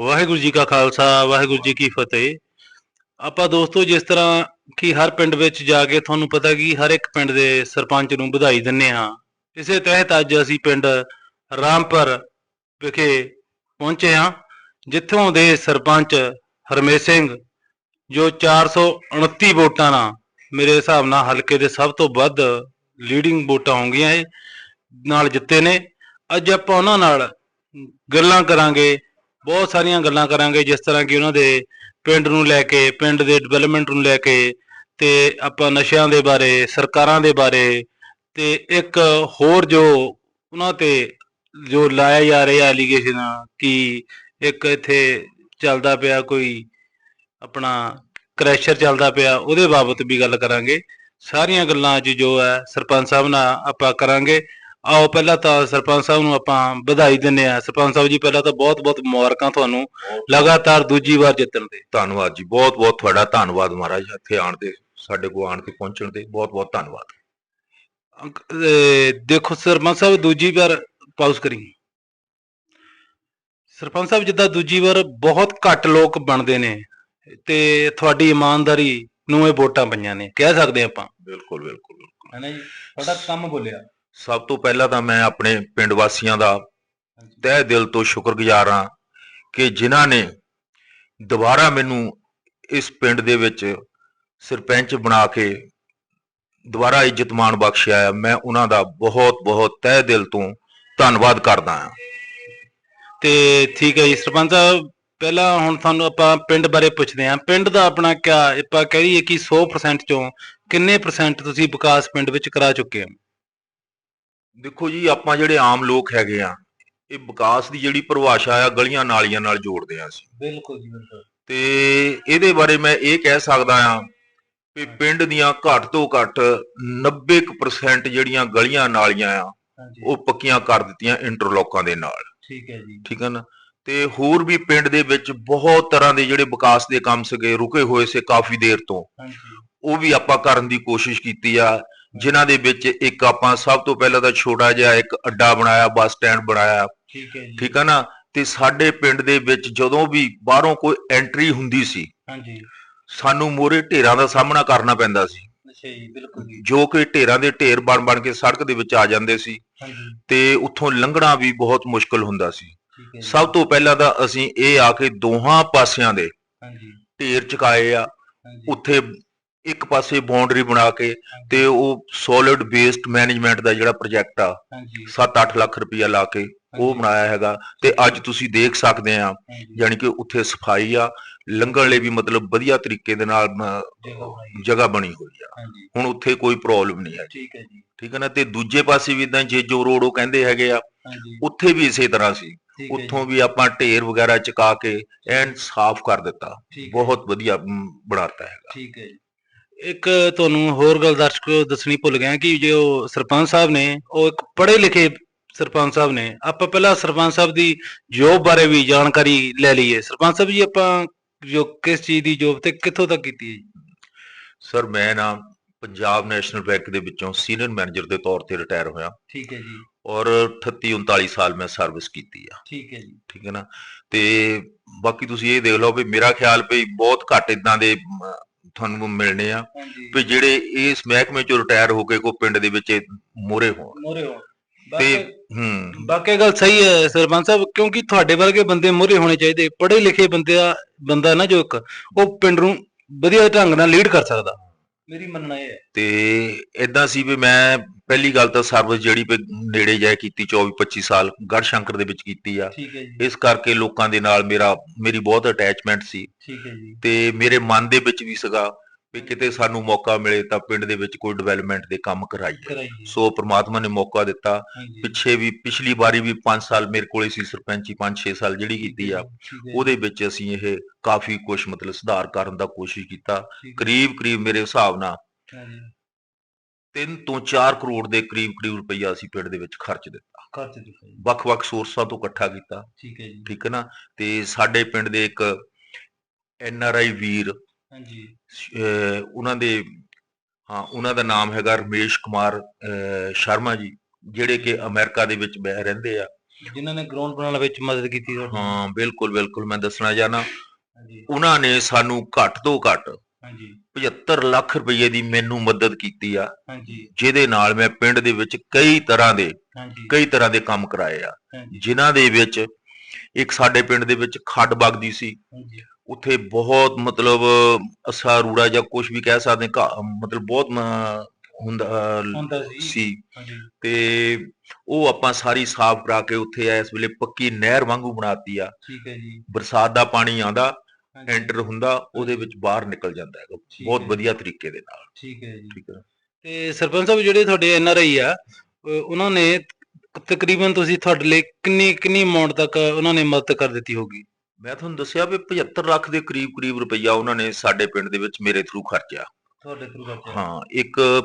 ਵਾਹਿਗੁਰੂ ਜੀ ਕਾ ਖਾਲਸਾ, ਵਾਹਿਗੁਰੂ ਜੀ ਕੀ ਫਤਿਹ। ਆਪਾਂ ਦੋਸਤੋ, ਜਿਸ ਤਰ੍ਹਾਂ ਕਿ ਹਰ ਪਿੰਡ ਵਿੱਚ ਜਾ ਕੇ ਤੁਹਾਨੂੰ ਪਤਾ ਕਿ ਹਰ ਇੱਕ ਪਿੰਡ ਦੇ ਸਰਪੰਚ ਨੂੰ ਵਧਾਈ ਦਿੰਨੇ ਹਾਂ। ਇਸੇ ਤਹਿਤ ਅੱਜ ਅਸੀਂ ਪਿੰਡ ਰਾਮਪੁਰ ਵਿਖੇ ਪਹੁੰਚੇ ਹਾਂ, ਜਿੱਥੋਂ ਦੇ ਸਰਪੰਚ ਹਰਮੇਸ਼ ਸਿੰਘ, ਜੋ 429 ਵੋਟਾਂ ਨਾਲ ਮੇਰੇ ਹਿਸਾਬ ਨਾਲ ਹਲਕੇ ਦੇ ਸਭ ਤੋਂ ਵੱਧ ਲੀਡਿੰਗ ਵੋਟਾਂ ਹੋਣਗੀਆਂ ਇਹ, ਨਾਲ ਜਿੱਤੇ ਨੇ। ਅੱਜ ਆਪਾਂ ਉਹਨਾਂ ਨਾਲ ਗੱਲਾਂ ਕਰਾਂਗੇ ਬਹੁਤ ਸਾਰੀਆਂ ਗੱਲਾਂ ਕਰਾਂਗੇ ਜਿਸ ਤਰ੍ਹਾਂ ਕਿ ਉਹਨਾਂ ਦੇ ਪਿੰਡ ਨੂੰ ਲੈ ਕੇ, ਪਿੰਡ ਦੇ ਡਿਵੈਲਪਮੈਂਟ ਨੂੰ ਲੈ ਕੇ ਤੇ ਆਪਾਂ ਨਸ਼ਿਆਂ ਦੇ ਬਾਰੇ, ਸਰਕਾਰਾਂ ਦੇ ਬਾਰੇ ਤੇ ਇੱਕ ਹੋਰ ਜੋ ਉਹਨਾਂ ਤੇ ਜੋ ਲਾਇਆ ਜਾ ਰਿਹਾ ਐਲੀਗੇਸ਼ਨ ਕਿ ਇੱਕ ਇੱਥੇ ਚੱਲਦਾ ਪਿਆ ਕੋਈ ਆਪਣਾ ਕ੍ਰੈਸ਼ਰ ਚੱਲਦਾ ਪਿਆ, ਉਹਦੇ ਬਾਬਤ ਵੀ ਗੱਲ ਕਰਾਂਗੇ। ਸਾਰੀਆਂ ਗੱਲਾਂ ਅੱਜ ਜੋ ਹੈ, ਸਰਪੰਚ ਸਾਹਿਬ ਨਾਲ ਆਪਾਂ ਕਰਾਂਗੇ। ਆਓ ਪਹਿਲਾਂ ਤਾਂ ਸਰਪੰਚ ਸਾਹਿਬ ਨੂੰ ਆਪਾਂ ਵਧਾਈ ਦਿੰਨੇ ਆ ਸਰਪੰਚ ਸਾਹਿਬ ਜੀ ਪਹਿਲਾਂ ਤਾਂ ਬਹੁਤ-ਬਹੁਤ ਮੁਬਾਰਕਾਂ ਤੁਹਾਨੂੰ। ਲਗਾਤਾਰ ਦੂਜੀ ਵਾਰ ਜਿੱਤਣ ਦੇ। ਧੰਨਵਾਦ ਜੀ ਬਹੁਤ ਬਹੁਤ ਤੁਹਾਡਾ ਧੰਨਵਾਦ ਮਹਾਰਾਜ। ਇੱਥੇ ਆਣ ਦੇ ਸਾਡੇ ਕੋਲ ਆਣ ਕੇ ਪਹੁੰਚਣ ਦੇ ਬਹੁਤ ਬਹੁਤ ਧੰਨਵਾਦ। ਦੇਖੋ ਸਰਪੰਚ ਸਾਹਿਬ ਦੂਜੀ ਵਾਰ ਪਾਉਸ ਕਰੀ। ਸਰਪੰਚ ਸਾਹਿਬ ਜਿੱਦਾਂ ਦੂਜੀ ਵਾਰ ਬਹੁਤ ਘੱਟ ਲੋਕ ਬਣਦੇ ਨੇ ਤੇ ਤੁਹਾਡੀ ਇਮਾਨਦਾਰੀ ਨੂੰ ਇਹ ਵੋਟਾਂ ਪਈਆਂ ਨੇ। ਕਹਿ ਸਕਦੇ ਆਪਾਂ। ਬਿਲਕੁਲ ਬਿਲਕੁਲ ਬਿਲਕੁਲ। ਹੈ ਨਾ ਜੀ? ਤੁਹਾਡਾ ਕੰਮ ਬੋਲਿਆ। ਸਭ ਤੋਂ ਪਹਿਲਾਂ ਤਾਂ ਮੈਂ ਆਪਣੇ ਪਿੰਡ ਵਾਸੀਆਂ ਦਾ ਤਹਿ ਦਿਲ ਤੋਂ ਸ਼ੁਕਰਗੁਜ਼ਾਰ ਹਾਂ ਕਿ ਜਿਨ੍ਹਾਂ ਨੇ ਦੁਬਾਰਾ ਮੈਨੂੰ ਇਸ ਪਿੰਡ ਦੇ ਵਿੱਚ ਸਰਪੰਚ ਬਣਾ ਕੇ ਦੁਬਾਰਾ ਇੱਜ਼ਤ ਮਾਣ ਬਖਸ਼ਿਆ ਹੈ। ਮੈਂ ਉਹਨਾਂ ਦਾ ਬਹੁਤ ਬਹੁਤ ਤਹਿ ਦਿਲ ਤੋਂ ਧੰਨਵਾਦ ਕਰਦਾ ਹਾਂ। ਤੇ ਠੀਕ ਹੈ ਜੀ ਸਰਪੰਚ ਸਾਹਿਬ ਪਹਿਲਾਂ ਹੁਣ ਤੁਹਾਨੂੰ ਆਪਾਂ ਪਿੰਡ ਬਾਰੇ ਪੁੱਛਦੇ ਹਾਂ। ਪਿੰਡ ਦਾ ਆਪਣਾ ਕਿਆ ਆਪਾਂ ਕਹਿ ਰਹੀਏ ਕਿ 100% ਚੋਂ ਕਿੰਨੇ ਪਰਸੈਂਟ ਤੁਸੀਂ ਵਿਕਾਸ ਪਿੰਡ ਵਿੱਚ ਕਰਾ ਚੁੱਕੇ ਹੋ? ਦੇਖੋ ਜੀ ਆਪਾਂ ਜਿਹੜੇ ਆਮ ਲੋਕ ਹੈਗੇ ਆ ਇਹ ਵਿਕਾਸ ਦੀ ਜਿਹੜੀ ਪਰਿਭਾਸ਼ਾ ਆ ਗਲੀਆਂ ਨਾਲੀਆਂ ਨਾਲ ਜੋੜਦੇ ਆ ਅਸੀਂ। ਬਿਲਕੁਲ ਜੀ ਬਿਲਕੁਲ। ਤੇ ਇਹਦੇ ਬਾਰੇ ਮੈਂ ਇਹ ਕਹਿ ਸਕਦਾ ਆ ਕਿ ਪਿੰਡ ਦੀਆਂ ਘੱਟ ਤੋਂ ਘੱਟ 90% ਜਿਹੜੀਆਂ ਗਲੀਆਂ ਨਾਲੀਆਂ ਆ ਹਾਂਜੀ। ਉਹ ਪੱਕੀਆਂ ਕਰ ਦਿੱਤੀਆਂ ਇੰਟਰਲੋਕਾਂ ਦੇ ਨਾਲ। ਠੀਕ ਹੈ ਜੀ। ਠੀਕ ਹੈ ਨਾ? ਤੇ ਹੋਰ ਵੀ ਪਿੰਡ ਦੇ ਵਿੱਚ ਬਹੁਤ ਤਰ੍ਹਾਂ ਦੇ ਜਿਹੜੇ ਵਿਕਾਸ ਦੇ ਕੰਮ ਸੀਗੇ ਰੁਕੇ ਹੋਏ ਸੀ ਕਾਫੀ ਦੇਰ ਤੋਂ। ਹਾਂਜੀ। ਉਹ ਵੀ ਆਪਾਂ ਕਰਨ ਦੀ ਕੋਸ਼ਿਸ਼ ਕੀਤੀ ਆ। ਜਿਨ੍ਹਾਂ ਦੇ ਵਿੱਚ ਇੱਕ ਆਪਾਂ ਸਭ ਤੋਂ ਪਹਿਲਾਂ ਤਾਂ ਛੋਟਾ ਜਿਹਾ ਇੱਕ ਅੱਡਾ ਬਣਾਇਆ ਬੱਸ ਸਟੈਂਡ ਬਣਾਇਆ। ਠੀਕ ਹੈ ਜੀ। ਠੀਕ ਹੈ ਨਾ? ਤੇ ਸਾਡੇ ਪਿੰਡ ਦੇ ਵਿੱਚ ਜਦੋਂ ਵੀ ਬਾਹਰੋਂ ਕੋਈ ਐਂਟਰੀ ਹੁੰਦੀ ਸੀ ਹਾਂਜੀ। ਸਾਨੂੰ ਮੋਰੇ ਢੇਰਾਂ ਦਾ ਸਾਹਮਣਾ ਕਰਨਾ ਪੈਂਦਾ ਸੀ। ਅੱਛਾ ਜੀ ਬਿਲਕੁਲ ਜੀ। ਜੋ ਕਿ ਢੇਰਾਂ ਦੇ ਢੇਰ ਬਣ ਬਣ ਕੇ ਸੜਕ ਦੇ ਵਿੱਚ ਆ ਜਾਂਦੇ ਸੀ। ਹਾਂਜੀ। ਤੇ ਉੱਥੋਂ ਲੰਘਣਾ ਵੀ ਬਹੁਤ ਮੁਸ਼ਕਲ ਹੁੰਦਾ ਸੀ। ਠੀਕ ਹੈ ਜੀ। ਸਭ ਤੋਂ ਪਹਿਲਾਂ ਤਾਂ ਅਸੀਂ ਇਹ ਆ ਕੇ ਦੋਹਾਂ ਪਾਸਿਆਂ ਦੇ ਹਾਂਜੀ। ਢੇਰ ਚੁਕਾਏ ਆ। ਹਾਂਜੀ। ਉੱਥੇ ਇੱਕ ਪਾਸੇ ਬਾਉਂਡਰੀ ਬਣਾ ਕੇ ਤੇ ਉਹ ਸੋਲਿਡ ਵੇਸਟ ਮੈਨੇਜਮੈਂਟ ਦਾ ਜਿਹੜਾ ਪ੍ਰੋਜੈਕਟ ਆ ਹਾਂਜੀ। 7-8 ਲੱਖ ਰੁਪਇਆ ਲਾ ਕੇ ਉਹ ਬਣਾਇਆ ਹੈਗਾ ਤੇ ਅੱਜ ਤੁਸੀਂ ਦੇਖ ਸਕਦੇ ਆ ਯਾਨੀ ਕਿ ਉੱਥੇ ਸਫ਼ਾਈ ਆ ਲੰਘਣ ਲਈ ਵੀ ਮਤਲਬ ਵਧੀਆ ਤਰੀਕੇ ਦੇ ਨਾਲ ਜਗ੍ਹਾ ਬਣੀ ਹੋਈ ਆ। ਹੁਣ ਉੱਥੇ ਕੋਈ ਪ੍ਰੋਬਲਮ ਨਹੀਂ ਹੈ ਠੀਕ ਹੈ ਜੀ। ਠੀਕ ਹੈ ਨਾ ਤੇ ਦੂਜੇ ਪਾਸੇ ਵੀ ਇਦਾਂ ਜੇ ਜੋ ਰੋਡ ਉਹ ਕਹਿੰਦੇ ਹੈਗੇ ਆ ਉੱਥੇ ਵੀ ਇਸੇ ਤਰ੍ਹਾਂ ਸੀ। ਉੱਥੋਂ ਵੀ ਆਪਾਂ ਢੇਰ ਵਗੈਰਾ ਚੁਕਾ ਕੇ ਐਨ ਸਾਫ਼ ਕਰ ਦਿੱਤਾ। ਬਹੁਤ ਵਧੀਆ ਬਣਾਤਾ ਹੈਗਾ। ਠੀਕ ਹੈ ਜੀ। ਇੱਕ ਤੁਹਾਨੂੰ ਹੋਰ ਗੱਲ ਦਰਸ਼ਕੋ ਦੱਸਣੀ ਭੁੱਲ ਗਿਆ ਕਿ ਜੋ ਸਰਪੰਚ ਸਾਹਿਬ ਨੇ ਉਹ ਇੱਕ ਪੜ੍ਹੇ ਲਿਖੇ ਸਰਪੰਚ ਸਾਹਿਬ ਨੇ ਆਪਾਂ ਪਹਿਲਾਂ ਸਰਪੰਚ ਸਾਹਿਬ ਦੀ ਜੋਬ ਬਾਰੇ ਵੀ ਜਾਣਕਾਰੀ ਲੈ ਲਈਏ। ਸਰਪੰਚ ਸਾਹਿਬ ਜੀ ਆਪਾਂ ਜੋ ਕਿਸ ਚੀਜ਼ ਦੀ ਜੋਬ ਤੇ ਕਿੱਥੋਂ ਤੱਕ ਕੀਤੀ ਹੈ ਸਰ ਮੈਂ ਨਾ ਪੰਜਾਬ ਨੈਸ਼ਨਲ ਬੈਂਕ ਦੇ ਵਿੱਚੋਂ ਸੀਨੀਅਰ ਮੈਨੇਜਰ ਦੇ ਤੌਰ ਤੇ ਰਿਟਾਇਰ ਹੋਇਆ। ਠੀਕ ਹੈ ਜੀ। ਔਰ 38 39 ਸਾਲ ਮੈਂ ਸਰਵਿਸ ਕੀਤੀ ਆ। ਠੀਕ ਹੈ ਜੀ। ਠੀਕ ਹੈ ਨਾ? ਤੇ ਬਾਕੀ ਤੁਸੀਂ ਇਹ ਦੇਖ ਲਓ ਵੀ ਮੇਰਾ ਖਿਆਲ ਵੀ ਬਹੁਤ ਘੱਟ ਇਦਾਂ ਦੇ ਤੁਹਾਨੂੰ ਮਿਲਣੇ ਆ ਵੀ ਜਿਹੜੇ ਇਸ ਮਹਿਕਮੇ ਚੋਂ ਰਿਟਾਇਰ ਹੋ ਕੇ ਕੋ ਪਿੰਡ ਦੇ ਵਿੱਚ ਮੋਰੇ ਹੋਣ। ਮੋਰੇ ਹੋ ਤੇ ਹੂੰ। ਬਾਕੀ ਗੱਲ ਸਹੀ ਹੈ ਸਰਪੰਚ ਸਾਹਿਬ ਕਿਉਂਕਿ ਤੁਹਾਡੇ ਵਰਗੇ ਬੰਦੇ ਮੋਰੇ ਹੋਣੇ ਚਾਹੀਦੇ। ਪੜ੍ਹੇ ਲਿਖੇ ਬੰਦੇ ਦਾ ਬੰਦਾ ਨਾ ਜੋ ਇੱਕ ਉਹ ਪਿੰਡ ਨੂੰ ਵਧੀਆ ਢੰਗ ਨਾਲ ਲੀਡ ਕਰ ਸਕਦਾ। ਮੇਰੀ ਮੰਨਣਾ ਇਹ ਹੈ। ਤੇ ਇਦਾਂ ਸੀ ਵੀ ਮੈਂ ਪਹਿਲੀ ਗੱਲ ਤਾਂ ਸਰਵਿਸ ਜਿਹੜੀ ਵੀ ਨੇੜੇ ਜਾਇ ਕੀਤੀ 24 25 ਸਾਲ ਗੜ ਸ਼ੰਕਰ ਦੇ ਵਿੱਚ ਕੀਤੀ ਆ। ਠੀਕ ਹੈ ਜੀ। ਇਸ ਕਰਕੇ ਲੋਕਾਂ ਦੇ ਨਾਲ ਮੇਰਾ ਮੇਰੀ ਬਹੁਤ ਅਟੈਚਮੈਂਟ ਸੀ। ਠੀਕ ਹੈ ਜੀ। ਤੇ ਮੇਰੇ ਮਨ ਦੇ ਵਿੱਚ ਵੀ ਸੀਗਾ ਵੀ ਕਿਤੇ ਸਾਨੂੰ ਮੌਕਾ ਮਿਲੇ ਤਾਂ ਪਿੰਡ ਦੇ ਵਿੱਚ ਕੋਈ ਡਿਵੈਲਪਮੈਂਟ ਦੇ ਕੰਮ ਕਰਾਈਏ। ਸੋ ਪ੍ਰਮਾਤਮਾ ਨੇ ਮੌਕਾ ਦਿੱਤਾ। ਪਿੱਛੇ ਵੀ ਪਿਛਲੀ ਵਾਰੀ ਵੀ 5 ਸਾਲ ਮੇਰੇ ਕੋਲੇ ਸੀ ਸਰਪੰਚੀ 5-6 ਸਾਲ ਜਿਹੜੀ ਕੀਤੀ ਆ। ਉਹਦੇ ਵਿੱਚ ਅਸੀਂ ਇਹ ਕਾਫੀ ਕੁਝ ਮਤਲਬ ਸੁਧਾਰ ਕਰਨ ਦਾ ਕੋਸ਼ਿਸ਼ ਕੀਤਾ। ਕਰੀਬ ਕਰੀਬ ਮੇਰੇ ਹਿਸਾਬ ਨਾਲ 3 ਤੋਂ 4 ਕਰੋੜ ਦੇ ਕਰੀਬ ਕਰੀਬ ਰੁਪਈਆ ਅਸੀਂ ਪਿੰਡ ਦੇ ਵਿੱਚ ਖਰਚ ਦਿੱਤਾ। ਖਰਚ ਦਿੱਤਾ ਜੀ। ਵੱਖ-ਵੱਖ ਸੋਰਸਾਂ ਤੋਂ ਇਕੱਠਾ ਕੀਤਾ। ਠੀਕ ਹੈ ਜੀ। ਠੀਕ ਹੈ ਨਾ? ਤੇ ਸਾਡੇ ਪਿੰਡ ਦੇ ਇੱਕ ਐਨ ਆਰ ਆਈ ਵੀਰ ਹਾਂਜੀ। ਉਹਨਾਂ ਦੇ ਹਾਂ ਉਹਨਾਂ ਦਾ ਨਾਮ ਹੈਗਾ ਰਮੇਸ਼ ਕੁਮਾਰ ਸ਼ਰਮਾ ਜੀ ਜਿਹੜੇ ਕਿ ਅਮਰੀਕਾ ਦੇ ਵਿੱਚ ਬੈ- ਰਹਿੰਦੇ ਆ। ਜਿਨ੍ਹਾਂ ਨੇ ਗਰਾਊਂਡ ਬਣਾਉਣ ਵਿੱਚ ਮਦਦ ਕੀਤੀ ਹਾਂ ਬਿਲਕੁਲ ਬਿਲਕੁਲ ਮੈਂ ਦੱਸਣਾ ਚਾਹਨਾ ਹਾਂਜੀ। ਉਹਨਾਂ ਨੇ ਸਾਨੂੰ ਘੱਟ ਤੋਂ ਘੱਟ ਹਾਂਜੀ। 75 ਲੱਖ ਰੁਪਏ ਦੀ ਮੈਨੂੰ ਮਦਦ ਕੀਤੀ ਆ। ਹਾਂਜੀ। ਜਿਹਦੇ ਨਾਲ ਮੈਂ ਪਿੰਡ ਦੇ ਵਿੱਚ ਕਈ ਤਰ੍ਹਾਂ ਦੇ ਹਾਂਜੀ। ਕਈ ਤਰ੍ਹਾਂ ਦੇ ਕੰਮ ਕਰਾਏ ਆ। ਜਿਨ੍ਹਾਂ ਦੇ ਵਿੱਚ ਇੱਕ ਸਾਡੇ ਪਿੰਡ ਦੇ ਵਿੱਚ ਖੱਡ ਵਗਦੀ ਸੀ। ਹਾਂਜੀ। ਉੱਥੇ ਬਹੁਤ ਮਤਲਬ ਅਸਾ ਰੂੜਾ ਜਾਂ ਕੁਝ ਵੀ ਕਹਿ ਸਕਦੇ ਮਤਲਬ ਬਹੁਤ ਹੁੰਦਾ ਸੀ। ਤੇ ਉਹ ਆਪਾਂ ਸਾਰੀ ਸਾਫ਼ ਕਰਾ ਕੇ ਉੱਥੇ ਇਸ ਵੇਲੇ ਪੱਕੀ ਨਹਿਰ ਵਾਂਗੂ ਬਣਾਤੀ ਆ। ਠੀਕ ਹੈ ਜੀ। ਬਰਸਾਤ ਦਾ ਪਾਣੀ ਆਂਦਾ ਐਂਟਰ ਹੁੰਦਾ ਉਹਦੇ ਵਿੱਚ ਬਾਹਰ ਨਿਕਲ ਜਾਂਦਾ ਹੈਗਾ। ਬਹੁਤ। ਵਧੀਆ ਤਰੀਕੇ ਦੇ ਨਾਲ। ਠੀਕ ਹੈ ਜੀ। ਠੀਕ ਹੈ ਤੇ ਸਰਪੰਚ ਸਾਹਿਬ ਜਿਹੜੇ ਤੁਹਾਡੇ ਐਨ ਆਰ ਆਈ ਆ ਉਹਨਾਂ ਨੇ ਤਕ- ਤਕਰੀਬਨ ਤੁਸੀਂ ਤੁਹਾਡੇ ਲਈ ਕਿੰਨੀ ਕਿੰਨੀ ਅਮਾਉਂਟ ਤੱਕ ਉਹਨਾਂ ਨੇ ਮਦਦ ਕਰ ਦਿੱਤੀ ਹੋਗੀ ਮੈਂ ਤੁਹਾਨੂੰ ਦੱਸਿਆ ਵੀ 75 ਲੱਖ ਦੇ ਕਰੀਬ ਕਰੀਬ ਰੁਪਈਆ ਉਹਨਾਂ ਨੇ ਸਾਡੇ ਪਿੰਡ ਦੇ ਵਿੱਚ ਮੇਰੇ ਥਰੂ ਖਰਚਿਆ। ਤੁਹਾਡੇ ਥਰੂ ਖਰਚਾ ਹਾਂ ਇੱਕ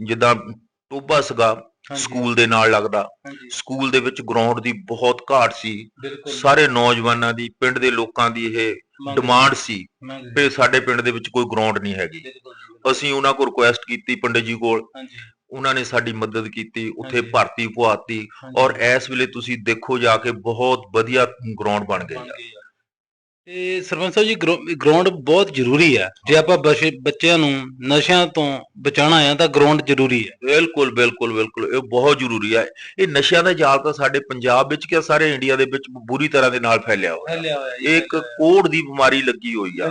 ਜਿੱਦਾਂ ਟੋਬਾ ਸੀਗਾ ਸਕੂਲ ਦੇ ਨਾਲ ਲੱਗਦਾ। ਸਕੂਲ ਦੇ ਵਿੱਚ ਗਰਾਊਂਡ ਦੀ ਬਹੁਤ ਘਾਟ ਸੀ। ਸਾਰੇ ਨੌਜਵਾਨਾਂ ਦੀ ਪਿੰਡ ਦੇ ਲੋਕਾਂ ਦੀ ਇਹ ਡਿਮਾਂਡ ਸੀ ਵੀ ਸਾਡੇ ਪਿੰਡ ਦੇ ਵਿੱਚ ਕੋਈ ਗਰਾਊਂਡ ਨਹੀਂ ਹੈਗੀ। ਅਸੀਂ ਉਹਨਾਂ ਕੋਲ ਰਿਕੁਐਸਟ ਕੀਤੀ ਪੰਡਿਤ ਜੀ ਕੋਲ ਉਹਨਾਂ ਨੇ ਸਾਡੀ ਮਦਦ ਕੀਤੀ ਉੱਥੇ। ਭਰਤੀ ਹਾਂਜੀ, ਔਰ ਇਸ ਵੇਲੇ ਤੁਸੀਂ ਦੇਖੋ ਜਾ ਕੇ ਬਹੁਤ ਵਧੀਆ ਗਰਾਊਂਡ ਬਣ ਗਈ ਆ। ਤੇ ਸਰਪੰਚ ਸਾਹਿਬ ਜੀ ਗਰਾਊਂਡ ਬਹੁਤ ਜ਼ਰੂਰੀ ਆ। ਜੇ ਆਪਾਂ ਬੱਚਿਆਂ ਨੂੰ ਨਸ਼ਿਆਂ ਤੋਂ ਬਚਾਉਣਾ ਆ ਤਾਂ ਗਰਾਊਂਡ ਜ਼ਰੂਰੀ ਹੈ ਬਿਲਕੁਲ ਬਿਲਕੁਲ ਬਿਲਕੁਲ। ਇਹ ਬਹੁਤ ਜ਼ਰੂਰੀ ਹੈ ਇਹ ਨਸ਼ਿਆਂ ਦਾ ਜਾਲ ਤਾਂ ਸਾਡੇ ਪੰਜਾਬ ਵਿੱਚ ਕਿ ਸਾਰੇ ਇੰਡੀਆ ਦੇ ਵਿੱਚ ਬੁਰੀ ਤਰ੍ਹਾਂ ਦੇ ਨਾਲ ਫੈਲਿਆ ਹੋਇਆ। ਇਹ ਇੱਕ ਕੋੜ ਦੀ ਬਿਮਾਰੀ ਲੱਗੀ ਹੋਈ ਆ।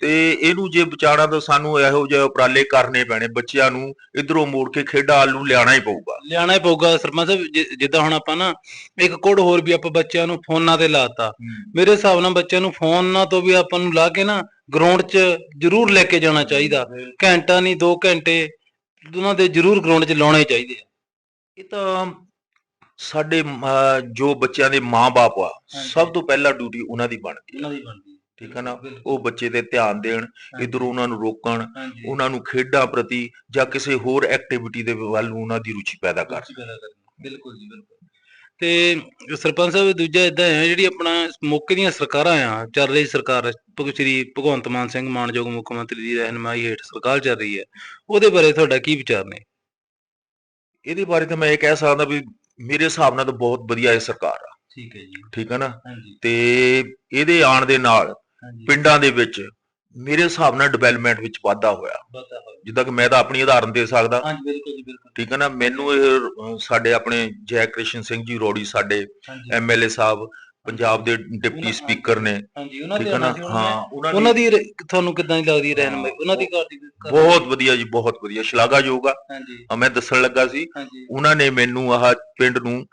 ਤੇ ਇਹਨੂੰ ਜੇ ਬਚਾਉਣਾ ਤਾਂ ਸਾਨੂੰ ਇਹੋ ਜਿਹੇ ਉਪਰਾਲੇ ਕਰਨੇ ਪੈਣੇ। ਬੱਚਿਆਂ ਨੂੰ ਇਧਰੋਂ ਮੋੜ ਕੇ ਖੇਡਾਂ ਵੱਲ ਨੂੰ ਲਿਆਣਾ ਹੀ ਪਊਗਾ। ਲਿਆਣਾ ਹੀ ਪਊਗਾ ਸਰਪੰਚ ਸਾਹਿਬ ਜਿ- ਜਿੱਦਾਂ ਹੁਣ ਆਪਾਂ ਨਾ ਇੱਕ ਕੋਡ ਹੋਰ ਵੀ ਆਪਾਂ ਬੱਚਿਆਂ ਨੂੰ ਫੋਨਾਂ ਤੇ ਲਾਤਾ। ਮੇਰੇ ਹਿਸਾਬ ਨਾਲ ਬੱਚਿਆਂ ਨੂੰ ਫੋਨਾਂ ਤੋਂ ਵੀ ਆਪਾਂ ਨੂੰ ਲਾ ਕੇ ਨਾ ਗਰਾਊਂਡ 'ਚ ਜ਼ਰੂਰ ਲੈ ਕੇ ਜਾਣਾ ਚਾਹੀਦਾ। ਘੰਟਾ ਨਹੀਂ 2 ਘੰਟੇ ਉਹਨਾਂ ਦੇ ਜ਼ਰੂਰ ਗਰਾਊਂਡ 'ਚ ਲਾਉਣੇ ਚਾਹੀਦੇ ਆ। ਇਹ ਤਾਂ ਸਾਡੇ ਜੋ ਬੱਚਿਆਂ ਦੇ ਮਾਪੇ ਆ। ਸਭ ਤੋਂ ਪਹਿਲਾਂ ਡਿਊਟੀ ਉਹਨਾਂ ਦੀ ਬਣਦੀ ਹੈ ਉਹਨਾਂ ਦੀ ਬਣਦੀ ਠੀਕ ਹੈ ਨਾ? ਉਹ ਬੱਚੇ ਤੇ ਧਿਆਨ ਦੇਣ ਇਧਰੋਂ ਉਹਨਾਂ ਨੂੰ ਰੋਕਣ ਉਹਨਾਂ ਨੂੰ ਖੇਡਾਂ ਪ੍ਰਤੀ ਜਾਂ ਕਿਸੇ ਹੋਰ ਐਕਟੀਵਿਟੀ ਦੇ ਵੱਲ ਉਹਨਾਂ ਦੀ ਰੁਚੀ ਪੈਦਾ ਕਰ ਬਿਲਕੁਲ ਜੀ ਬਿਲਕੁਲ। ਤੇ ਸਰਪੰਚ ਸਾਹਿਬ ਦੂਜਾ ਇਦਾਂ ਹੈ ਜਿਹੜੀ ਆਪਣਾ ਮੌਕੇ ਦੀਆਂ ਸਰਕਾਰਾਂ ਆ ਚੱਲ ਰਹੀ ਸਰਕਾਰ ਸ਼੍ਰੀ ਭਗਵੰਤ ਮਾਨ ਸਿੰਘ ਮਾਨਯੋਗ ਮੁੱਖ ਮੰਤਰੀ ਦੀ ਰਹਿਨਮਾਈ ਹੇਠ ਸਰਕਾਰ ਚੱਲ ਰਹੀ ਹੈ ਉਹਦੇ ਬਾਰੇ ਤੁਹਾਡਾ ਕੀ ਵਿਚਾਰ ਨੇ? ਇਹਦੇ ਬਾਰੇ ਤਾਂ ਮੈਂ ਇਹ ਕਹਿ ਸਕਦਾ ਵੀ ਮੇਰੇ ਹਿਸਾਬ ਨਾਲ ਤਾਂ ਬਹੁਤ ਵਧੀਆ ਇਹ ਸਰਕਾਰ ਆ। ਠੀਕ ਹੈ ਜੀ। ਠੀਕ ਹੈ ਨਾ? ਤੇ ਇਹਦੇ ਆਉਣ ਦੇ ਨਾਲ ਪਿੰਡਾਂ ਦੇ ਵਿੱਚ ਮੇਰੇ ਹਿਸਾਬ ਨਾਲ ਡਿਵੈਲਪਮੈਂਟ ਵਿੱਚ ਵਾਧਾ ਹੋਇਆ। ਜਿੱਦਾਂ ਕਿ ਮੈਂ ਤਾਂ ਆਪਣੀ ਉਦਾਹਰਨ ਦੇ ਸਕਦਾ। ਹਾਂਜੀ ਬਿਲਕੁਲ ਜੀ ਬਿਲਕੁਲ। ਠੀਕ ਹੈ ਨਾ? ਮੈਨੂੰ ਇਹ ਸਾਡੇ ਆਪਣੇ ਜੈ ਕ੍ਰਿਸ਼ਨ ਸਿੰਘ ਜੀ ਰੋੜੀ ਸਾਡੇ ਐਮਐਲਏ ਸਾਹਿਬ ਪੰਜਾਬ ਦੇ ਡਿਪਟੀ ਸਪੀਕਰ ਨੇ। ਹਾਂਜੀ ਉਹਨਾਂ ਠੀਕ ਦੇ ਹੈ ਉਹਨਾਂ ਦੀ ਤੁਹਾਨੂੰ ਕਿਦਾਂ ਦੀ ਲੱਗਦੀ ਰਹਿਨਮਾਈ ਉਹਨਾਂ ਦੀ ਘਰ ਦੀ ਬਹੁਤ ਵਧੀਆ ਜੀ ਬਹੁਤ ਵਧੀਆ। ਸ਼ਲਾਘਾਯੋਗ ਆ। ਮੈਂ ਦੱਸਣ ਲੱਗਾ ਸੀ ਉਹਨਾਂ ਨੇ ਮੈਨੂੰ ਆਹ ਪਿੰਡ ਨੂੰ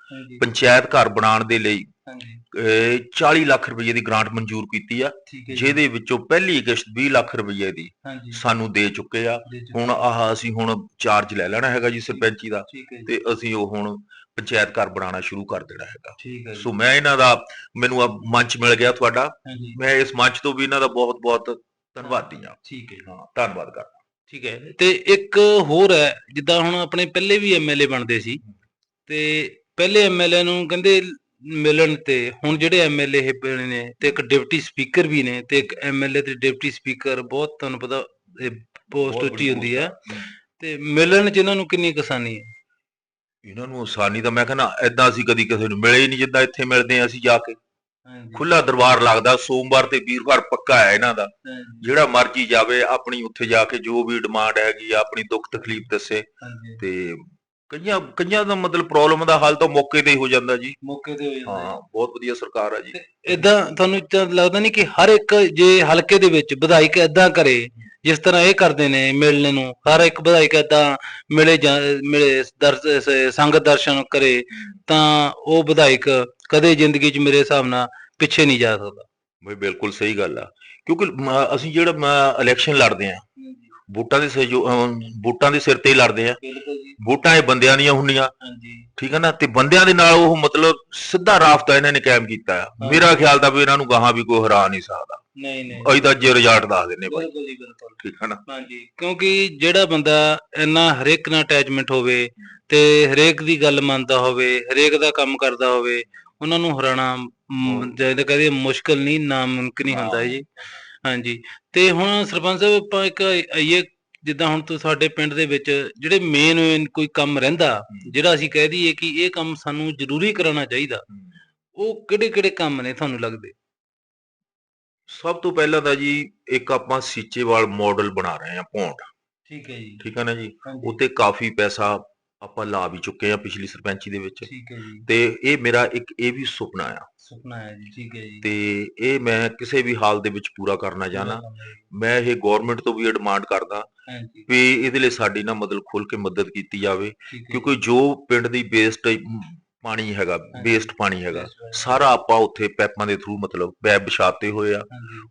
ਪੰਚਾਇਤ ਘਰ ਬਣਾਉਣ ਦੇ ਲਈ ਹਾਂਜੀ। ਅਹ, 40 ਲੱਖ ਰੁਪਏ ਦੀ ਗ੍ਰਾਂਟ ਮਨਜ਼ੂਰ ਕੀਤੀ ਆ। ਠੀਕ ਹੈ ਜੀ। ਜਿਹਦੇ ਵਿੱਚੋਂ ਪਹਿਲੀ ਕਿਸ਼ਤ 20 ਲੱਖ ਰੁਪਏ ਦੀ ਹਾਂਜੀ। ਸਾਨੂੰ ਦੇ ਚੁੱਕੇ ਆ। ਦੇ ਚੁੱਕੇ। ਹੁਣ ਆਹ ਅਸੀਂ ਹੁਣ ਚਾਰਜ ਲੈ ਲੈਣਾ ਹੈਗਾ ਜੀ ਸਰਪੰਚੀ ਦਾ। ਠੀਕ ਹੈ ਜੀ। ਤੇ ਅਸੀਂ ਉਹ ਹੁਣ ਪੰਚਾਇਤ ਘਰ ਬਣਾਉਣਾ ਸ਼ੁਰੂ ਕਰ ਦੇਣਾ ਹੈਗਾ। ਠੀਕ ਹੈ ਜੀ। ਸੋ ਮੈਂ ਇਹਨਾਂ ਦਾ ਮੈਨੂੰ ਆ ਮੰਚ ਮਿਲ ਗਿਆ ਤੁਹਾਡਾ। ਹਾਂਜੀ। ਮੈਂ ਇਸ ਮੰਚ ਤੋਂ ਵੀ ਇਹਨਾਂ ਦਾ ਬਹੁਤ ਬਹੁਤ ਧੰਨਵਾਦੀ ਹਾਂ। ਠੀਕ ਹੈ ਜੀ। ਹਾਂ ਧੰਨਵਾਦ ਕਰ ਠੀਕ ਹੈ। ਤੇ ਇੱਕ ਹੋਰ ਹੈ ਜਿੱਦਾਂ ਹੁਣ ਆਪਣੇ ਪਹਿਲੇ ਵੀ ਐਮਐਲਏ ਬਣਦੇ ਸੀ। ਤੇ ਪਹਿਲੇ ਐਮਐਲਏ ਨੂੰ ਕਹਿੰਦੇ ਮਿਲਣ ਤੇ ਹੁਣ ਜਿਹੜੇ ਐਮਐਲਏ ਇਹ ਬਣੇ ਨੇ ਤੇ ਇੱਕ ਡਿਪਟੀ ਸਪੀਕਰ ਵੀ ਨੇ ਤੇ ਇੱਕ ਐਮਐਲਏ ਤੇ ਡਿਪਟੀ ਸਪੀਕਰ ਬਹੁਤ ਤੁਹਾਨੂੰ ਪਤਾ ਇਹ ਪੋਸਟ ਉੱਚੀ ਹੁੰਦੀ ਹੈ। ਤੇ ਮਿਲਣ ਚ ਇਹਨਾਂ ਨੂੰ ਕਿੰਨੀ ਕਿਸਾਨੀ ਹੈ? ਇਹਨਾਂ ਨੂੰ ਆਸਾਨੀ ਤਾਂ ਮੈਂ ਕਹਿੰਦਾ ਐਦਾਂ ਅਸੀਂ ਕਦੀ ਕਿਸੇ ਨੂੰ ਮਿਲੇ ਹੀ ਨਹੀਂ ਜਿੱਦਾਂ ਇੱਥੇ ਮਿਲਦੇ ਆ ਅਸੀਂ ਜਾ ਕੇ। ਖੁੱਲਾ ਦਰਬਾਰ ਲੱਗਦਾ ਸੋਮਵਾਰ ਤੇ ਵੀਰਵਾਰ ਪੱਕਾ ਹੈ ਇਹਨਾਂ ਦਾ। ਜਿਹੜਾ ਮਰਜ਼ੀ ਜਾਵੇ ਆਪਣੀ ਉੱਥੇ ਜਾ ਕੇ ਜੋ ਵੀ ਡਿਮਾਂਡ ਹੈਗੀ ਆ ਆਪਣੀ ਦੁੱਖ ਤਕਲੀਫ ਦੱਸੇ। ਤੇ ਕਈਆਂ ਕਈਆਂ ਦਾ ਮਤਲਬ ਪ੍ਰੋਬਲਮ ਦਾ ਹੱਲ ਤਾਂ ਮੌਕੇ ਤੇ ਹੀ ਹੋ ਜਾਂਦਾ ਜੀ। ਮੌਕੇ ਤੇ ਹੋ ਜਾਂਦਾ ਹਾਂ ਬਹੁਤ ਵਧੀਆ ਸਰਕਾਰ ਆ ਜੀ। ਇਦਾਂ ਤੁਹਾਨੂੰ ਤਾਂ ਲੱਗਦਾ ਨਹੀਂ ਕਿ ਹਰ ਇੱਕ ਜੇ ਹਲਕੇ ਦੇ ਵਿੱਚ ਵਿਧਾਇਕ ਇਦਾਂ ਕਰੇ ਜਿਸ ਤਰ੍ਹਾਂ ਇਹ ਕਰਦੇ ਨੇ ਮਿਲਣੇ ਨੂੰ ਹਰ ਇੱਕ ਵਿਧਾਇਕ ਇਦਾਂ ਮਿਲੇ ਜਾਂ ਮਿਲੇ ਸੰਗਤ ਦਰਸ਼ਨ ਕਰੇ ਤਾਂ ਉਹ ਵਿਧਾਇਕ ਕਦੇ ਜ਼ਿੰਦਗੀ 'ਚ ਮੇਰੇ ਹਿਸਾਬ ਨਾਲ ਪਿੱਛੇ ਨਹੀਂ ਜਾ ਸਕਦਾ। ਬਈ ਬਿਲਕੁਲ ਸਹੀ ਗੱਲ ਆ। ਕਿਉਂਕਿ ਅਸੀਂ ਜਿਹੜਾ ਇਲੈਕਸ਼ਨ ਲੜਦੇ ਆ ਵੋਟਾਂ ਦੇ ਸਹਿਯੋਗ ਵੋਟਾਂ ਦੇ ਸਿਰ ਤੇ ਹੀ ਲੜਦੇ ਆ। ਬਿਲਕੁਲ ਜੀ। ਵੋਟਾਂ ਇਹ ਬੰਦਿਆਂ ਦੀਆਂ ਹੁੰਦੀਆਂ। ਹਾਂਜੀ। ਠੀਕ ਹੈ ਨਾ? ਤੇ ਬੰਦਿਆਂ ਦੇ ਨਾਲ ਉਹ ਮਤਲਬ ਸਿੱਧਾ ਰਾਬਤਾ ਇਹਨਾਂ ਨੇ ਕਾਇਮ ਕੀਤਾ ਆ। ਮੇਰਾ ਖਿਆਲ ਤਾਂ ਵੀ ਇਹਨਾਂ ਨੂੰ ਗਾਹਾਂ ਵੀ ਕੋਈ ਹਰਾ ਨਹੀਂ ਸਕਦਾ। ਨਹੀਂ ਨਹੀਂ। ਅਸੀਂ ਤਾਂ ਜੇ ਰਿਜ਼ਲਟ ਦੱਸ ਦਿੰਨੇ ਬਾਈ। ਬਿਲਕੁਲ ਜੀ ਬਿਲਕੁਲ। ਠੀਕ ਹੈ ਨਾ? ਹਾਂਜੀ। ਕਿਉਂਕਿ ਜਿਹੜਾ ਬੰਦਾ ਇੰਨਾ ਹਰੇਕ ਨਾਲ ਅਟੈਚਮੈਂਟ ਹੋਵੇ ਤੇ ਹਰੇਕ ਦੀ ਗੱਲ ਮੰਨਦਾ ਹੋਵੇ ਹਰੇਕ ਦਾ ਕੰਮ ਕਰਦਾ ਹੋਵੇ ਉਹਨਾਂ ਨੂੰ ਹਰਾਣਾ ਜ਼ਿਆਦਾ ਕਹਦੇ ਮੁਸ਼ਕਲ ਨਹੀਂ ਨਾਮੁਮਕਿਨ ਹੀ ਹੁੰਦਾ ਜੀ। ਹਾਂਜੀ। ਤੇ ਹੁਣ ਸਰਪੰਚ ਸਾਹਿਬ ਆਪਾਂ ਇੱਕ ਆਈਏ ਜਿੱਦਾਂ ਹੁਣ ਤੋਂ ਸਾਡੇ ਪਿੰਡ ਦੇ ਵਿੱਚ ਜਿਹੜੇ ਮੇਨ ਕੋਈ ਕੰਮ ਰਹਿੰਦਾ ਜਿਹੜਾ ਅਸੀਂ ਕਹਿ ਦਈਏ ਕਿ ਇਹ ਕੰਮ ਸਾਨੂੰ ਜ਼ਰੂਰੀ ਕਰਾਉਣਾ ਚਾਹੀਦਾ ਉਹ ਕਿਹੜੇ ਕਿਹੜੇ ਕੰਮ ਨੇ ਤੁਹਾਨੂੰ ਲੱਗਦੇ? ਸਭ ਤੋਂ ਪਹਿਲਾਂ ਤਾਂ ਜੀ ਇੱਕ ਆਪਾਂ ਸੀਚੇਵਾਲ ਮਾਡਲ ਬਣਾ ਰਹੇ ਹਾਂ ਪੌਂਡ ਠੀਕ ਹੈ ਜੀ। ਠੀਕ ਹੈ ਨਾ ਜੀ? ਉੱਤੇ ਕਾਫੀ ਪੈਸਾ ਆਪਾਂ ਲਾ ਵੀ ਚੁੱਕੇ ਆ ਪਿਛਲੀ ਸਰਪੰਚੀ ਦੇ ਵਿੱਚ। ਠੀਕ ਹੈ ਜੀ। ਤੇ ਇਹ ਮੇਰਾ ਇੱਕ ਇਹ ਵੀ ਸੁਪਨਾ ਆ। ਸੁਪਨਾ ਹੈ ਜੀ ਠੀਕ ਹੈ ਜੀ। ਤੇ ਇਹ ਮੈਂ ਕਿਸੇ ਵੀ ਹਾਲ ਦੇ ਵਿੱਚ ਪੂਰਾ ਕਰਨਾ ਚਾਹਨਾ। ਮੈਂ ਇਹ ਗਵਰਨਮੈਂਟ ਤੋਂ ਵੀ ਡਿਮਾਂਡ ਕਰਦਾ ਵੀ ਇਹਦੇ ਲਈ ਸਾਡੀ ਨਾ ਮਦਦ ਖੁੱਲ ਕੇ ਮਦਦ ਕੀਤੀ ਜਾਵੇ। ਕਿਉਂਕਿ ਜੋ ਪਿੰਡ ਦੀ ਵੇਸਟ ਪਾਣੀ ਹੈਗਾ ਵੇਸਟ ਪਾਣੀ ਹੈਗਾ। ਸਾਰਾ ਆਪਾਂ ਉੱਥੇ ਪੈਪਾਂ ਦੇ ਥਰੂ ਮਤਲਬ ਪੈਪ ਵਿਛਾਤੇ ਹੋਏ ਆ।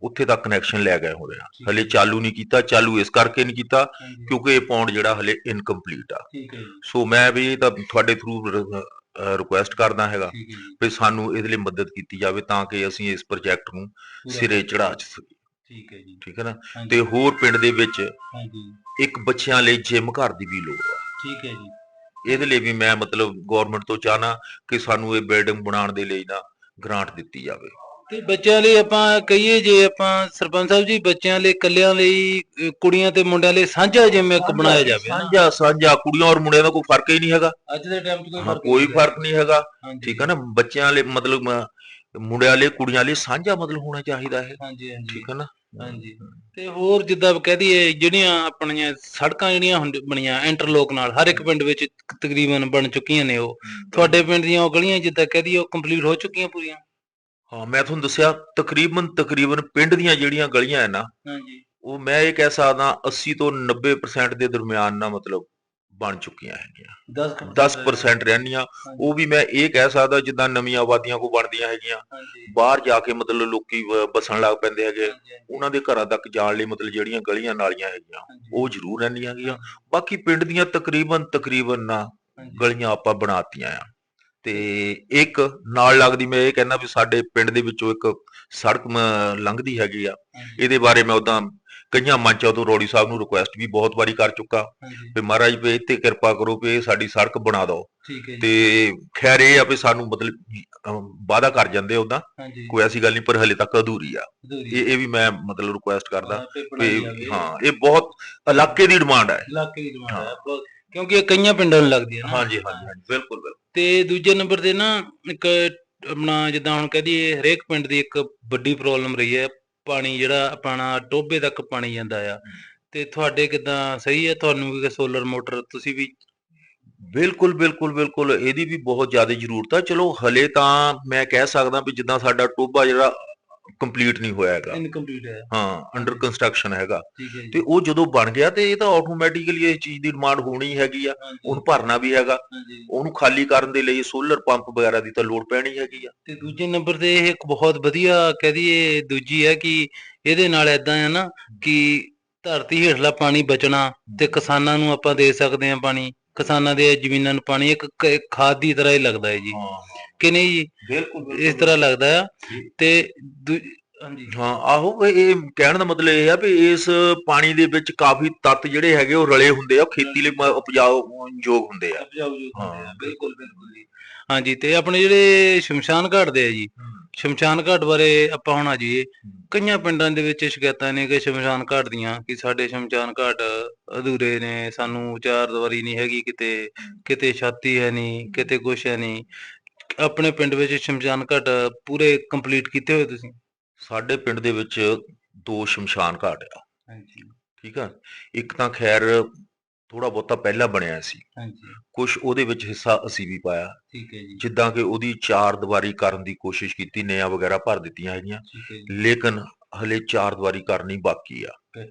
ਉੱਥੇ ਤੱਕ ਕਨੈਕਸ਼ਨ ਲੈ ਗਏ ਆ। ਠੀਕ ਹਲੇ ਹੈ। ਚਾਲੂ ਨਹੀਂ ਕੀਤਾ ਚਾਲੂ ਇਸ ਕਰਕੇ ਨਹੀਂ ਕੀਤਾ ਕਿਉਂਕਿ ਇਹ ਪੌਂਡ ਜਿਹੜਾ ਹਲੇ ਇਨਕੰਪਲੀਟ ਆ। ਹੈ ਸੋ ਮੈਂ ਵੀ ਇਹ ਤਾਂ ਤੁਹਾਡੇ ਥਰੂ ਰਿਕੁਐਸਟ ਕਰਦਾ ਹੈਗਾ ਹੈ ਵੀ ਸਾਨੂੰ ਇਹਦੇ ਲਈ ਮਦਦ ਕੀਤੀ ਜਾਵੇ ਤਾਂ ਕਿ ਅਸੀਂ ਇਸ ਪ੍ਰੋਜੈਕਟ ਨੂੰ ਸਿਰੇ ਚੜਾ ਸਕੀਏ। ਠੀਕ ਹੈ ਜੀ। ਠੀਕ ਹੈ ਨਾ? ਤੇ ਹੋਰ ਪਿੰਡ ਦੇ ਵਿੱਚ ਹਾਂਜੀ। ਇੱਕ ਬੱਚਿਆਂ ਲਈ ਜਿਮ ਘਰ ਦੀ ਵੀ ਲੋੜ ਆ। ਠੀਕ ਹੈ ਜੀ। ਇਹਦੇ ਲਈ ਵੀ ਮੈਂ ਮਤਲਬ ਗਵਰਨਮੈਂਟ ਤੋਂ ਚਾਹਨਾ ਕਿ ਸਾਨੂੰ ਇਹ ਬਿਲਡਿੰਗ ਬਣਾਉਣ ਦੇ ਲਈ ਨਾ ਗ੍ਰਾਂਟ ਦਿੱਤੀ ਜਾਵੇ। ਤੇ ਬੱਚਿਆਂ ਲਈ ਆਪਾਂ ਕਹੀਏ ਜੇ ਆਪਾਂ ਸਰਪੰਚ ਸਾਹਿਬ ਜੀ ਬੱਚਿਆਂ ਲਈ ਇਕੱਲਿਆਂ ਲਈ ਕੁੜੀਆਂ ਤੇ ਮੁੰਡਿਆਂ ਲਈ ਸਾਂਝਾ ਜਿਮ ਇੱਕ ਬਣਾਇਆ ਜਾਵੇ। ਸਾਂਝਾ ਸਾਂਝਾ। ਕੁੜੀਆਂ ਔਰ ਮੁੰਡਿਆਂ ਦਾ ਕੋਈ ਫ਼ਰਕ ਹੀ ਨਹੀਂ ਹੈਗਾ। ਅੱਜ ਦੇ ਟਾਈਮ 'ਚ ਕੋਈ ਫ਼ਰਕ ਕੋਈ ਨਹੀਂ ਫ਼ਰਕ ਨਹੀਂ ਹੈਗਾ। ਠੀਕ ਹੈ ਨਾ? ਬੱਚਿਆਂ ਲਈ ਮਤਲਬ ਮੁੰਡਿਆਂ ਲਈ ਕੁੜੀਆਂ ਲਈ ਸਾਂਝਾ ਮਤਲਬ ਹੋਣਾ ਚਾਹੀਦਾ ਹੈ ਹਾਂਜੀ ਹਾਂਜੀ। ਠੀਕ ਹੈ ਨਾ? ਹਾਂਜੀ। ਤੇ ਹੋਰ ਜਿੱਦਾਂ ਕਹਿ ਦਈਏ ਜਿਹੜੀਆਂ ਆਪਣੀਆਂ ਸੜਕਾਂ ਜਿਹੜੀਆਂ ਹੁਣ ਬਣੀਆਂ ਇੰਟਰਲੋਕ ਨਾਲ ਹਰ ਇੱਕ ਪਿੰਡ ਵਿੱਚ ਤਕਰੀਬਨ ਬਣ ਚੁੱਕੀਆਂ ਨੇ ਉਹ। ਤੁਹਾਡੇ ਪਿੰਡ ਦੀਆਂ ਉਹ ਗਲੀਆਂ ਜਿੱਦਾਂ ਕਹਿ ਦਈਏ ਉਹ ਕੰਪਲੀਟ ਹੋ ਚੁੱਕੀਆਂ ਪੂਰੀਆਂ? ਹਾਂ ਮੈਂ ਤੁਹਾਨੂੰ ਦੱਸਿਆ ਤਕਰੀਬਨ ਤਕਰੀਬਨ ਪਿੰਡ ਦੀਆਂ ਜਿਹੜੀਆਂ ਗਲੀਆਂ ਹੈ ਨਾ ਹਾਂਜੀ। ਉਹ ਮੈਂ ਇਹ ਕਹਿ ਸਕਦਾ 80 ਤੋਂ 90% ਦੇ ਦਰਮਿਆਨ ਨਾ ਮਤਲਬ ਬਣ ਚੁੱਕੀਆਂ ਹੈਗੀਆਂ। 10 10% ਰਹਿਣੀਆਂ। ਉਹ ਵੀ ਮੈਂ ਇਹ ਕਹਿ ਸਕਦਾ ਜਿੱਦਾਂ ਨਵੀਆਂ ਆਬਾਦੀਆਂ ਕੋ ਬਣਦੀਆਂ ਹੈਗੀਆਂ। ਬਾਹਰ ਜਾ ਕੇ ਮਤਲਬ ਲੋਕੀ ਵਸਣ ਲੱਗ ਪੈਂਦੇ ਹੈਗੇ। ਉਹਨਾਂ ਦੇ ਘਰਾਂ ਤੱਕ ਜਾਣ ਲਈ ਮਤਲਬ ਜਿਹੜੀਆਂ ਗਲੀਆਂ ਨਾਲੀਆਂ ਹੈਗੀਆਂ ਉਹ ਜ਼ਰੂਰ ਰਹਿੰਦੀਆਂ ਹੈਗੀਆਂ। ਬਾਕੀ ਪਿੰਡ ਦੀਆਂ ਤਕਰੀਬਨ ਤਕਰੀਬਨ ਨਾ ਗਲੀਆਂ ਆਪਾਂ ਬਣਾਤੀਆਂ ਆ। ਤੇ ਇੱਕ ਨਾਲ ਲੱਗਦੀ ਮੈਂ ਇਹ ਕਹਿੰਦਾ ਵੀ ਸਾਡੇ ਪਿੰਡ ਦੇ ਵਿੱਚੋਂ ਇੱਕ ਸੜਕ ਲੰਘਦੀ ਹੈਗੀ ਆ। ਇਹਦੇ ਬਾਰੇ ਮੈਂ ਉਦਾਂ ਕਈਆਂ ਮੰਚਾਂ ਤੋਂ ਰੋੜੀ ਸਾਹਿਬ ਨੂੰ ਰਿਕੁਐਸਟ ਵੀ ਬਹੁਤ ਵਾਰੀ ਕਰ ਚੁੱਕਾ। ਵੀ ਮਹਾਰਾਜ ਵੀ ਇੱਥੇ ਕਿਰਪਾ ਕਰੋ ਵੀ ਸਾਡੀ ਸੜਕ ਬਣਾ ਦਿਓ। ਤੇ ਖੈਰ ਇਹ ਆ ਵੀ ਸਾਨੂੰ ਮਤਲਬ ਵਾਅਦਾ ਕਰ ਜਾਂਦੇ ਉਦਾਂ ਹਾਂਜੀ। ਕੋਈ ਐਸੀ ਗੱਲ ਨਹੀਂ ਪਰ ਹਲੇ ਤੱਕ ਅਧੂਰੀ ਆ। ਇਹ ਇਹ ਵੀ ਮੈਂ ਮਤਲਬ ਰਿਕੁਐਸਟ ਕਰਦਾ ਵੀ। ਹਾਂ ਇਹ ਬਹੁਤ ਇਲਾਕੇ ਦੀ ਡਿਮਾਂਡ ਹੈ ਇਲਾਕੇ ਦੀ ਡਿਮਾਂਡ ਹਾਂ। ਕਿਉਂਕਿ ਇਹ ਕਈਆਂ ਪਿੰਡਾਂ ਨੂੰ ਲੱਗਦੀ ਹੈ ਨਾ। ਹਾਂਜੀ ਹਾਂਜੀ ਬਿਲਕੁਲ ਬਿਲਕੁਲ। ਤੇ ਦੂਜੇ ਨੰਬਰ ਤੇ ਨਾ ਇੱਕ ਆਪਣਾ ਜਿੱਦਾਂ ਹੁਣ ਕਹਦੀਏ ਹਰੇਕ ਪਿੰਡ ਦੀ ਇੱਕ ਵੱਡੀ ਪ੍ਰੋਬਲਮ ਰਹੀ ਹੈ। ਪਾਣੀ ਜਿਹੜਾ ਆਪਣਾ ਟੋਬੇ ਤੱਕ ਪਾਣੀ ਜਾਂਦਾ ਆ। ਤੇ ਤੁਹਾਡੇ ਕਿਦਾਂ, ਸਹੀ ਹੈ ਤੁਹਾਨੂੰ ਵੀ ਸੋਲਰ ਮੋਟਰ ਤੁਸੀਂ ਵੀ? ਬਿਲਕੁਲ ਬਿਲਕੁਲ ਬਿਲਕੁਲ, ਇਹਦੀ ਵੀ ਬਹੁਤ ਜ਼ਿਆਦਾ ਜ਼ਰੂਰਤ ਆ। ਚਲੋ, ਹਲੇ ਤਾਂ ਮੈਂ ਕਹਿ ਸਕਦਾ ਵੀ ਜਿੱਦਾਂ ਸਾਡਾ ਟੋਬਾ ਜਿਹੜਾ ਕੰਪਲੀਟ ਨਹੀਂ ਹੋਇਆ ਹੈਗਾ ਇਨਕੰਪਲੀਟ ਹੈ। ਹਾਂ ਅੰਡਰ ਕੰਸਟਰਕਸ਼ਨ ਹੈਗਾ। ਠੀਕ ਹੈ ਤੇ ਉਹ ਜਦੋਂ ਬਣ ਗਿਆ ਤੇ ਇਹ ਤਾਂ ਆਟੋਮੈਟਿਕਲੀ ਇਹ ਚੀਜ਼ ਦੀ ਡਿਮਾਂਡ ਹੋਣੀ ਹੈਗੀ ਆ ਉਹਨੂੰ ਭਰਨਾ ਵੀ ਹੈਗਾ। ਉਹਨੂੰ ਖਾਲੀ ਕਰਨ ਦੇ ਲਈ ਸੋਲਰ ਪੰਪ ਵਗੈਰਾ ਦੀ ਤਾਂ ਲੋੜ ਪੈਣੀ ਹੈਗੀ ਆ। ਤੇ ਦੂਜੇ ਨੰਬਰ ਤੇ ਇਹ ਇੱਕ ਬਹੁਤ ਵਧੀਆ ਕਹਦੀਏ ਦੂਜੀ ਹੈ ਕਿ ਇਹਦੇ ਨਾਲ ਇਦਾਂ ਹੈ ਨਾ ਕਿ ਧਰਤੀ ਹੇਠਲਾ ਪਾਣੀ ਬਚਣਾ ਤੇ ਕਿਸਾਨਾਂ ਨੂੰ ਆਪਾਂ ਦੇ ਸਕਦੇ ਹਾਂ ਪਾਣੀ। ਕਿਸਾਨਾਂ ਦੇ ਜ਼ਮੀਨਾਂ ਨੂੰ ਪਾਣੀ ਇੱਕ ਖਾਦ ਦੀ ਤਰ੍ਹਾਂ ਹੀ ਲੱਗਦਾ ਹੈ ਜੀ। ਕਿ ਨਹੀਂ ਜੀ? ਬਿਲਕੁਲ ਇਸ ਤਰ੍ਹਾਂ ਲੱਗਦਾ ਆ। ਤੇ ਦੂ- ਹਾਂਜੀ। ਹਾਂ ਆਹੋ ਵੀ ਇਹ ਕਹਿਣ ਦਾ ਮਤਲਬ ਇਹ ਆ ਵੀ ਇਸ ਪਾਣੀ ਦੇ ਵਿੱਚ ਕਾਫੀ ਤੱਤ ਜਿਹੜੇ ਹੈਗੇ ਉਹ ਰਲੇ ਹੁੰਦੇ ਆ ਉਹ ਖੇਤੀ ਲਈ ਮ- ਉਪਜਾਊ ਯੋਗ ਹੁੰਦੇ ਆ। ਉਪਜਾਊ ਜੋ ਹਾਂ, ਬਿਲਕੁਲ ਬਿਲਕੁਲ ਜੀ। ਹਾਂਜੀ ਤੇ ਆਪਣੇ ਜਿਹੜੇ ਸ਼ਮਸ਼ਾਨ ਘਾਟ ਦੇ ਆ ਜੀ ਸ਼ਮਸ਼ਾਨ ਘਾਟ ਬਾਰੇ ਆਪਾਂ ਹੁਣ ਆ ਜਾਈਏ ਕਈਆਂ ਪਿੰਡਾਂ ਦੇ ਵਿੱਚ ਸ਼ਿਕਾਇਤਾਂ ਨੇ ਕਿ ਸ਼ਮਸ਼ਾਨ ਘਾਟ ਦੀਆਂ ਕਿ ਸਾਡੇ ਸ਼ਮਸ਼ਾਨ ਘਾਟ ਅਧੂਰੇ ਨੇ ਸਾਨੂੰ ਚਾਰ ਦੀਵਾਰੀ ਨਹੀਂ ਹੈਗੀ ਕਿਤੇ ਕਿਤੇ ਛਾਤੀ ਹੈ ਨਹੀਂ ਕਿਤੇ ਕੁਛ ਹੈ ਨਹੀਂ। ਆਪਣੇ ਪਿੰਡ ਵਿੱਚ ਸ਼ਮਸ਼ਾਨ ਘਾਟ ਪੂਰੇ ਕੰਪਲੀਟ ਕੀਤੇ ਹੋਏ ਤੁਸੀਂ? ਸਾਡੇ ਪਿੰਡ ਦੇ ਵਿੱਚ ਦੋ ਸ਼ਮਸ਼ਾਨ ਘਾਟ ਆ। ਹਾਂਜੀ। ਠੀਕ ਆ? ਇੱਕ ਤਾਂ ਖੈਰ ਥੋੜਾ ਬਹੁਤਾ ਪਹਿਲਾਂ ਬਣਿਆ ਸੀ। ਹਾਂਜੀ। ਕੁਝ ਉਹਦੇ ਵਿੱਚ ਹਿੱਸਾ ਅਸੀਂ ਵੀ ਪਾਇਆ। ਠੀਕ ਹੈ ਜੀ। ਜਿੱਦਾਂ ਕਿ ਉਹਦੀ ਚਾਰ ਦੀਵਾਰੀ ਕਰਨ ਦੀ ਕੋਸ਼ਿਸ਼ ਕੀਤੀ ਨਿਆਂ ਵਗੈਰਾ ਭਰ ਦਿੱਤੀਆਂ ਹੈਗੀਆਂ। ਲੇਕਿਨ ਹਲੇ ਚਾਰ ਦੀਵਾਰੀ ਕਰਨੀ ਬਾਕੀ ਆ।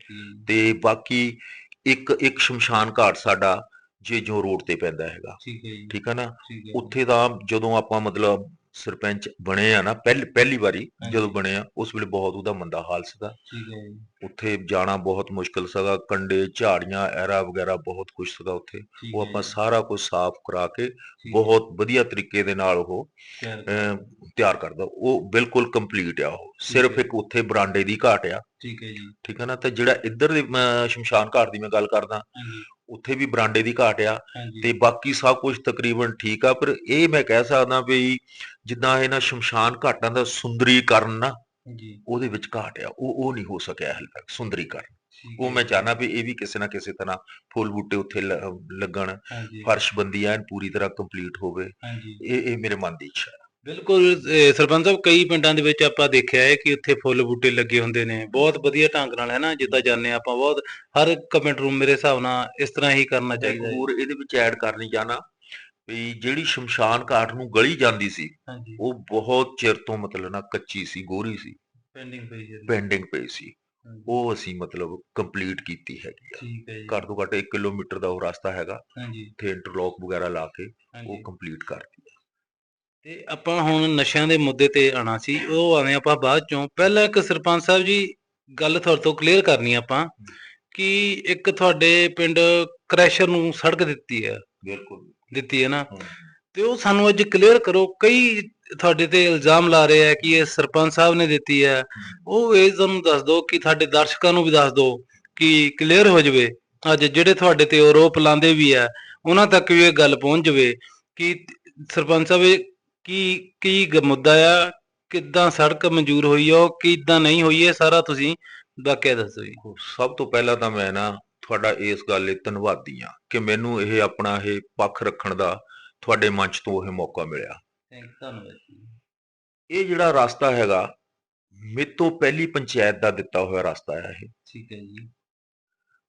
ਤੇ ਬਾਕੀ ਇੱਕ ਇੱਕ ਸ਼ਮਸ਼ਾਨ ਘਾਟ ਸਾਡਾ ਜੇ ਜੋ ਰੋਡ ਤੇ ਪੈਂਦਾ ਹੈਗਾ। ਠੀਕ ਹੈ ਜੀ। ਠੀਕ ਆ ਨਾ? ਹੈ ਉੱਥੇ ਤਾਂ ਜਦੋਂ ਆਪਾਂ ਮਤਲਬ ਸਰਪੰਚ ਬਣੇ ਆ ਨਾ ਪਹਿਲੀ ਪਹਿਲੀ ਵਾਰੀ ਜਦੋਂ। ਬਣੇ ਆ ਉਸ ਵੇਲੇ ਬਹੁਤ ਉਹਦਾ ਮੰਦਾ ਹਾਲ ਸੀਗਾ। ਠੀਕ ਹੈ ਜੀ। ਉੱਥੇ ਜਾਣਾ ਬਹੁਤ ਮੁਸ਼ਕਲ ਸੀਗਾ ਕੰਡੇ ਝਾੜੀਆਂ ਐਰਾ ਵਗੈਰਾ ਬਹੁਤ ਕੁਝ ਸੀਗਾ ਉੱਥੇ। ਉਹ ਹੈ ਆਪਾਂ ਸਾਰਾ ਕੁਝ ਸਾਫ਼ ਕਰਾ ਕੇ ਹੈ, ਬਹੁਤ ਵਧੀਆ ਤਰੀਕੇ ਦੇ ਨਾਲ ਉਹ ਤਿਆਰ ਕਰਦਾ। ਉਹ ਬਿਲਕੁਲ ਕੰਪਲੀਟ ਆ ਉਹ। ਸਿਰਫ ਹੈ। ਇੱਕ ਉੱਥੇ ਬਰਾਂਡੇ ਦੀ ਘਾਟ ਆ। ਠੀਕ ਹੈ ਜੀ। ਠੀਕ ਹੈ ਨਾ? ਤੇ ਜਿਹੜਾ ਇੱਧਰ ਦੇ ਸ਼ਮਸ਼ਾਨ ਘਾਟ ਦੀ ਮੈਂ ਗੱਲ ਕਰਦਾ ਉੱਥੇ ਵੀ ਬਰਾਂਡੇ ਦੀ ਘਾਟ ਆ। ਤੇ ਬਾਕੀ ਸਭ ਕੁਝ ਤਕਰੀਬਨ ਠੀਕ ਆ ਪਰ ਇਹ ਮੈਂ ਕਹਿ ਸਕਦਾ ਵੀ ਜਿੱਦਾਂ ਇਹਨਾਂ ਸ਼ਮਸ਼ਾਨ ਘਾਟਾਂ ਦਾ ਸੁੰਦਰੀਕਰਨ ਨਾ ਜੀ। ਉਹਦੇ ਵਿੱਚ ਘਾਟ ਆ। ਉਹ ਉਹ ਨਹੀਂ ਹੋ ਸਕਿਆ ਹਾਲੇ ਤੱਕ ਸੁੰਦਰੀਕਰਨ। ਉਹ ਮੈਂ ਚਾਹਨਾ ਵੀ ਇਹ ਵੀ ਕਿਸੇ ਨਾ ਕਿਸੇ ਤਰ੍ਹਾਂ ਫੁੱਲ ਬੂਟੇ ਉੱਥੇ ਲੱਗਣ। ਫਰਸ਼ਬੰਦੀ ਐਨ ਪੂਰੀ ਤਰ੍ਹਾਂ ਕੰਪਲੀਟ ਹੋਵੇ। ਇਹ ਇਹ ਮੇਰੇ ਮਨ ਦੀ ਇੱਛਾ ਹੈ। ਬਿਲਕੁਲ ਸਰਪੰਚ ਸਾਹਿਬ ਕਈ ਪਿੰਡਾਂ ਦੇ ਵਿੱਚ ਆਪਾਂ ਦੇਖਿਆ ਹੈ ਕਿ ਉੱਥੇ ਫੁੱਲ ਬੂਟੇ ਲੱਗੇ ਹੁੰਦੇ ਨੇ। ਬਹੁਤ ਵਧੀਆ ਢੰਗ ਨਾਲ ਹੈ ਨਾ ਜਿੱਦਾਂ ਜਾਂਦੇ ਹਾਂ ਆਪਾਂ ਬਹੁਤ ਹਰ ਇੱਕ ਕਮੈਂਟ ਰੂਮ ਮੇਰੇ ਹਿਸਾਬ ਨਾਲ ਇਸ ਤਰ੍ਹਾਂ ਹੀ ਕਰਨਾ ਮੈਂ ਇੱਕ ਚਾਹੀਦਾ ਹੈ। ਹੋਰ ਇਹਦੇ ਵਿੱਚ ਐਡ ਕਰਨੀ ਚਾਹਨਾ ਵੀ ਜਿਹੜੀ ਸ਼ਮਸ਼ਾਨ ਘਾਟ ਨੂੰ ਗਲੀ ਜਾਂਦੀ ਸੀ ਹਾਂਜੀ। ਉਹ ਬਹੁਤ ਚਿਰ ਤੋਂ ਮਤਲਬ ਨਾ ਕੱਚੀ ਸੀ ਗੋਰੀ ਸੀ। ਪੈਂਡਿੰਗ ਪਈ ਹੈ ਪੈਂਡਿੰਗ ਪਈ ਸੀ। ਹਾਂਜੀ, ਉਹ ਅਸੀਂ ਮਤਲਬ ਕੰਪਲੀਟ ਕੀਤੀ ਹੈਗੀ ਆ। ਠੀਕ ਹੈ ਜੀ। ਘੱਟ ਤੋਂ ਘੱਟ 1 ਕਿਲੋਮੀਟਰ ਦਾ ਉਹ ਰਸਤਾ ਹੈਗਾ। ਹਾਂਜੀ। ਤੇ ਇੰਟਰਲੌਕ ਵਗੈਰਾ ਲਾ ਕੇ ਉਹ ਹਾਂਜੀ। ਕੰਪਲੀਟ ਕਰਤੀ। ਤੇ ਆਪਾਂ ਹੁਣ ਨਸ਼ਿਆਂ ਦੇ ਮੁੱਦੇ ਤੇ ਆਣਾ ਸੀ ਉਹ ਆਵੇਂ ਆਪਾਂ ਬਾਅਦ ਚੋਂ ਪਹਿਲਾਂ ਇੱਕ ਸਰਪੰਚ ਸਾਹਿਬ ਜੀ ਗੱਲ ਤੁਹਾਡੇ ਤੋਂ ਕਲੀਅਰ ਕਰਨੀ ਆਪਾਂ ਕਿ ਇੱਕ ਤੁਹਾਡੇ ਪਿੰਡ ਕ੍ਰੈਸ਼ਰ ਨੂੰ ਸੜਕ ਦਿੱਤੀ ਹੈ ਬਿਲਕੁਲ। ਦਿੱਤੀ ਹੈ ਨਾ। ਤੇ ਉਹ ਸਾਨੂੰ ਅੱਜ ਕਲੀਅਰ ਕਰੋ ਕਈ ਤੁਹਾਡੇ ਤੇ ਇਲਜ਼ਾਮ ਲਾ ਰਹੇ ਆ ਕਿ ਇਹ ਸਰਪੰਚ ਸਾਹਿਬ ਨੇ ਦਿੱਤੀ ਹੈ ਉਹ ਇਹ ਤੁਹਾਨੂੰ ਦੱਸ ਦਿਓ ਕਿ ਤੁਹਾਡੇ ਦਰਸ਼ਕਾਂ ਨੂੰ ਵੀ ਦੱਸ ਦਿਓ ਕਿ ਕਲੀਅਰ ਹੋ ਜਾਵੇ। ਅੱਜ ਜਿਹੜੇ ਤੁਹਾਡੇ ਤੇ ਆਰੋਪ ਲਾਉਂਦੇ ਵੀ ਆ ਉਹਨਾਂ ਤੱਕ ਵੀ ਇਹ ਗੱਲ ਪਹੁੰਚ ਜਾਵੇ ਕਿ ਸਰਪੰਚ ਸਾਹਿਬ ਕੀ ਕੀ ਗ- ਮੁੱਦਾ ਆ? ਕਿੱਦਾਂ ਸੜਕ ਮਨਜ਼ੂਰ ਹੋਈ ਆ? ਉਹ ਕਿੱਦਾਂ ਨਹੀਂ ਹੋਈ ਇਹ ਸਾਰਾ ਤੁਸੀਂ ਵਾਕਿਆ ਦੱਸੋ ਜੀ। ਸਭ ਤੋਂ ਪਹਿਲਾਂ ਤਾਂ ਮੈਂ ਨਾ ਤੁਹਾਡਾ ਇਸ ਗੱਲ ਲਈ ਧੰਨਵਾਦੀ ਆ ਕਿ ਮੈਨੂੰ ਇਹ ਆਪਣਾ ਇਹ ਪੱਖ ਰੱਖਣ ਦਾ ਤੁਹਾਡੇ ਮੰਚ ਤੋਂ ਇਹ ਮੌਕਾ ਮਿਲਿਆ। ਥੈਂਕ ਧੰਨਵਾਦ ਜੀ। ਇਹ ਜਿਹੜਾ ਰਸਤਾ ਹੈਗਾ ਮੇਰੇ ਤੋਂ ਪਹਿਲੀ ਪੰਚਾਇਤ ਦਾ ਦਿੱਤਾ ਹੋਇਆ ਰਸਤਾ ਹੈ ਇਹ। ਠੀਕ ਹੈ ਜੀ।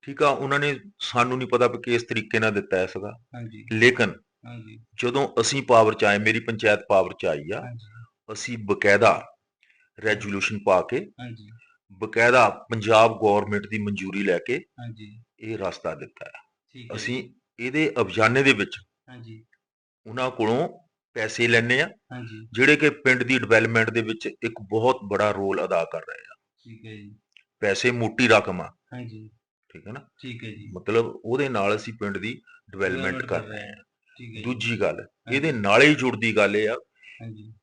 ਠੀਕ ਆ ਉਹਨਾਂ ਨੇ ਸਾਨੂੰ ਨਹੀਂ ਪਤਾ ਵੀ ਕਿਸ ਤਰੀਕੇ ਨਾਲ ਦਿੱਤਾ ਹੈ ਸੀਗਾ ਹਾਂਜੀ। ਲੇਕਿਨ ਹਾਂਜੀ। ਜਦੋਂ ਅਸੀਂ ਪਾਵਰ ਚ ਆਏ ਮੇਰੀ ਪੰਚਾਇਤ ਪਾਵਰ ਚ ਆਈ ਆ ਅਸੀਂ ਬਕਾਇਦਾ ਰੈਜੋਲੂਸ਼ਨ ਪਾ ਕੇ ਹਾਂਜੀ। ਬਕਾਇਦਾ ਪੰਜਾਬ ਗਵਰਨਮੈਂਟ ਦੀ ਮਨਜ਼ੂਰੀ ਲੈ ਕੇ ਹਾਂਜੀ। ਇਹ ਰਸਤਾ ਦਿੱਤਾ ਹੈ। ਅਸੀਂ ਇਹਦੇ ਅਭਿਆਨੇ ਦੇ ਵਿੱਚ ਹਾਂਜੀ। ਉਹਨਾਂ ਕੋਲੋਂ ਪੈਸੇ ਲੈਣੇ ਆ ਹਾਂਜੀ। ਜਿਹੜੇ ਕਿ ਪਿੰਡ ਦੀ ਡਿਵੈਲਪਮੈਂਟ ਦੇ ਵਿੱਚ ਇੱਕ ਬਹੁਤ ਬੜਾ ਰੋਲ ਅਦਾ ਕਰ ਰਹੇ ਆ। ਠੀਕ ਹੈ ਜੀ। ਪੈਸੇ ਮੋਟੀ ਰਕਮ ਆ। ਹਾਂਜੀ। ਠੀਕ ਹੈ ਨਾ? ਠੀਕ ਹੈ ਜੀ। ਮਤਲਬ ਉਹਦੇ ਨਾਲ ਅਸੀਂ ਪਿੰਡ ਦੀ ਡਿਵੈਲਪਮੈਂਟ ਕਰ ਰਹੇ ਹਾਂ। ਦੂਜੀ ਗੱਲ ਇਹਦੇ ਨਾਲ ਹੀ ਜੁੜਦੀ ਗੱਲ ਇਹ ਆ ਹਾਂਜੀ।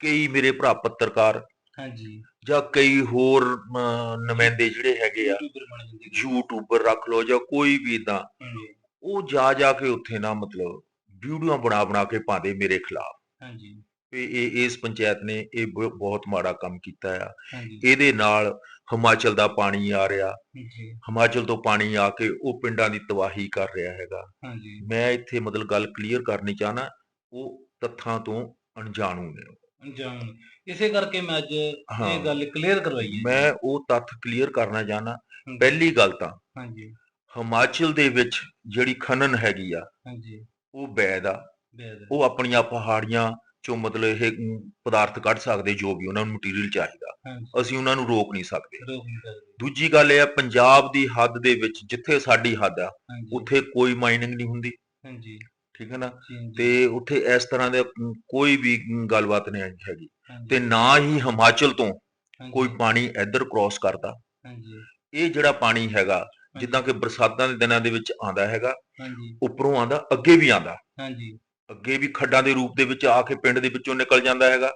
ਕਈ ਮੇਰੇ ਭਰਾ ਪੱਤਰਕਾਰ ਹਾਂਜੀ। ਜਾਂ ਕਈ ਹੋਰ ਨੁਮਾਇੰਦੇ ਜਿਹੜੇ ਹੈਗੇ ਆ। ਯੂਟਿਊਬਰ ਰੱਖ ਲਓ ਜਾਂ ਕੋਈ ਵੀ ਇਦਾਂ ਉਹ ਜਾ ਜਾ ਕੇ ਉੱਥੇ ਨਾ ਮਤਲਬ ਵੀਡੀਓ ਬਣਾ ਬਣਾ ਕੇ ਪਾਉਂਦੇ ਮੇਰੇ ਖਿਲਾਫ। ਹਾਂਜੀ। ਵੀ ਇਹ ਇਸ ਪੰਚਾਇਤ ਨੇ ਇਹ ਬ- ਬਹੁਤ ਮਾੜਾ ਕੰਮ ਕੀਤਾ ਆ। ਹਾਂਜੀ। ਇਹਦੇ ਨਾਲ ਹਿਮਾਚਲ ਦਾ ਪਾਣੀ ਆ ਰਿਹਾ। ਜੀ। ਹਿਮਾਚਲ ਤੋਂ ਪਾਣੀ ਆ ਕੇ ਉਹ ਪਿੰਡਾਂ ਦੀ ਤਬਾਹੀ ਕਰ ਰਿਹਾ ਹੈਗਾ। ਹਾਂਜੀ। ਮੈਂ ਇੱਥੇ ਮਤਲਬ ਗੱਲ ਕਲੀਅਰ ਕਰਨੀ ਚਾਹਨਾ ਉਹ ਤੱਥਾਂ ਤੋਂ ਅਣਜਾਣੂ ਨੇ ਉਹ। ਇਸੇ ਕਰਕੇ ਮੈਂ ਅੱਜ ਹਾਂ। ਇਹ ਗੱਲ ਕਲੀਅਰ ਕਰਵਾਈ ਹੈ। ਮੈਂ ਉਹ ਤੱਥ ਕਲੀਅਰ ਕਰਨਾ ਚਾਹਨਾ। ਹਾਂਜੀ, ਪਹਿਲੀ ਗੱਲ ਤਾਂ ਹਾਂਜੀ। ਹਿਮਾਚਲ ਦੇ ਵਿੱਚ ਜਿਹੜੀ ਖਨਨ ਹੈਗੀ ਆ ਹਾਂਜੀ। ਉਹ ਬੈਦ ਆ। ਬੇਦ ਉਹ ਆਪਣੀਆਂ ਪਹਾੜੀਆਂ ਚੋਂ ਮਤਲਬ ਇਹ ਪਦਾਰਥ ਕੱਢ ਸਕਦੇ ਜੋ ਵੀ ਉਹਨਾਂ ਨੂੰ ਮਟੀਰੀਅਲ ਚਾਹੀਦਾ। ਅਸੀਂ ਉਹਨਾਂ ਨੂੰ ਰੋਕ ਨਹੀਂ ਸਕਦੇ। ਦੂਜੀ ਗੱਲ ਇਹ ਆ ਪੰਜਾਬ ਦੀ ਹੱਦ ਦੇ ਵਿੱਚ ਜਿੱਥੇ ਸਾਡੀ ਹੱਦ ਆ ਉੱਥੇ ਕੋਈ ਮਾਈਨਿੰਗ ਨਹੀਂ ਹੁੰਦੀ। ਹਾਂਜੀ। ਠੀਕ ਹੈ ਨਾ? ਤੇ ਉੱਥੇ ਇਸ ਤਰ੍ਹਾਂ ਦੇ ਕੋਈ ਵੀ ਗੱਲਬਾਤ ਨਹੀਂ ਹੈਗੀ। ਤੇ ਨਾ ਹੀ ਹਿਮਾਚਲ ਤੋਂ ਕੋਈ ਪਾਣੀ ਇੱਧਰ ਕ੍ਰਾਸ ਕਰਦਾ। ਹਾਂਜੀ। ਇਹ ਜਿਹੜਾ ਪਾਣੀ ਹੈਗਾ ਜਿੱਦਾਂ ਕਿ ਬਰਸਾਤਾਂ ਦੇ ਦਿਨਾਂ ਦੇ ਵਿੱਚ ਆਂਦਾ ਹੈਗਾ ਹਾਂਜੀ। ਉੱਪਰੋਂ ਆਂਦਾ ਅੱਗੇ ਵੀ ਆਂਦਾ ਹਾਂਜੀ। ਅੱਗੇ ਵੀ ਖੱਡਾਂ ਦੇ ਰੂਪ ਦੇ ਵਿੱਚ ਆ ਕੇ ਪਿੰਡ ਦੇ ਵਿੱਚੋਂ ਨਿਕਲ ਜਾਂਦਾ ਹੈਗਾ।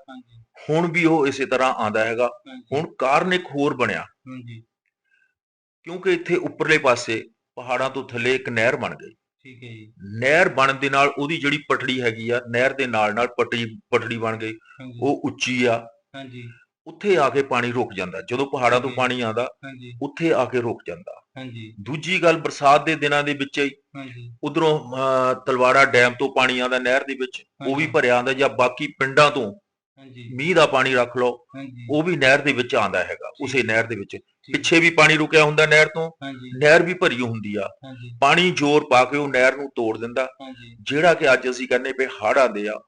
ਹੁਣ ਵੀ ਉਹ ਇਸੇ ਤਰ੍ਹਾਂ ਆਂਦਾ ਹੈਗਾ। ਹੁਣ ਕਾਰਨ ਇੱਕ ਹੋਰ ਬਣਿਆ। ਹਾਂਜੀ। ਕਿਉਂਕਿ ਇੱਥੇ ਉੱਪਰਲੇ ਪਾਸੇ ਪਹਾੜਾਂ ਤੋਂ ਥੱਲੇ ਇੱਕ ਨਹਿਰ ਬਣ ਗਈ। ਠੀਕ ਹੈ ਜੀ। ਨਹਿਰ ਬਣਨ ਦੇ ਨਾਲ ਉਹਦੀ ਜਿਹੜੀ ਪਟੜੀ ਹੈਗੀ ਆ ਨਹਿਰ ਦੇ ਨਾਲ ਨਾਲ ਪਟੜੀ ਪਟੜੀ ਬਣ ਗਈ। ਉਹ ਉੱਚੀ ਆ। ਹਾਂਜੀ। ਉੱਥੇ ਆ ਕੇ ਪਾਣੀ ਰੁਕ ਜਾਂਦਾ। ਜਦੋਂ ਪਹਾੜਾਂ ਤੋਂ। ਪਾਣੀ ਹਾਂਜੀ। ਉੱਥੇ ਆ ਕੇ ਰੁਕ ਜਾਂਦਾ। ਹਾਂਜੀ। ਦੂਜੀ ਗੱਲ ਬਰਸਾਤ ਦੇ ਦਿਨਾਂ ਦੇ ਵਿੱਚ ਹਾਂਜੀ। ਉਧਰੋਂ ਤਲਵਾੜਾ ਡੈਮ ਤੋਂ ਪਾਣੀ ਆਂਦਾ ਨਹਿਰ ਦੇ ਵਿੱਚ ਉਹ ਵੀ ਭਰਿਆ ਆਂਦਾ ਜਾਂ ਬਾਕੀ ਪਿੰਡਾਂ ਤੋਂ ਹਾਂਜੀ। ਮੀਂਹ ਦਾ ਪਾਣੀ ਰੱਖ ਲਓ ਹਾਂਜੀ। ਉਹ ਵੀ ਨਹਿਰ ਦੇ ਵਿੱਚ ਆਂਦਾ ਹੈਗਾ ਉਸੇ। ਨਹਿਰ ਦੇ ਵਿੱਚ। ਪਿੱਛੇ ਵੀ ਪਾਣੀ ਰੁਕਿਆ ਹੁੰਦਾ ਨਹਿਰ ਤੋਂ ਨਹਿਰ ਵੀ ਭਰੀ ਹੁੰਦੀ ਆ। ਪਾਣੀ ਜ਼ੋਰ ਪਾ ਕੇ ਉਹ ਨਹਿਰ ਨੂੰ ਤੋੜ ਦਿੰਦਾ। ਜਿਹੜਾ ਕਿ ਅੱਜ ਅਸੀਂ ਕਹਿੰਦੇ ਪਏ ਹੜ੍ਹ ਆਂਦੇ ਆ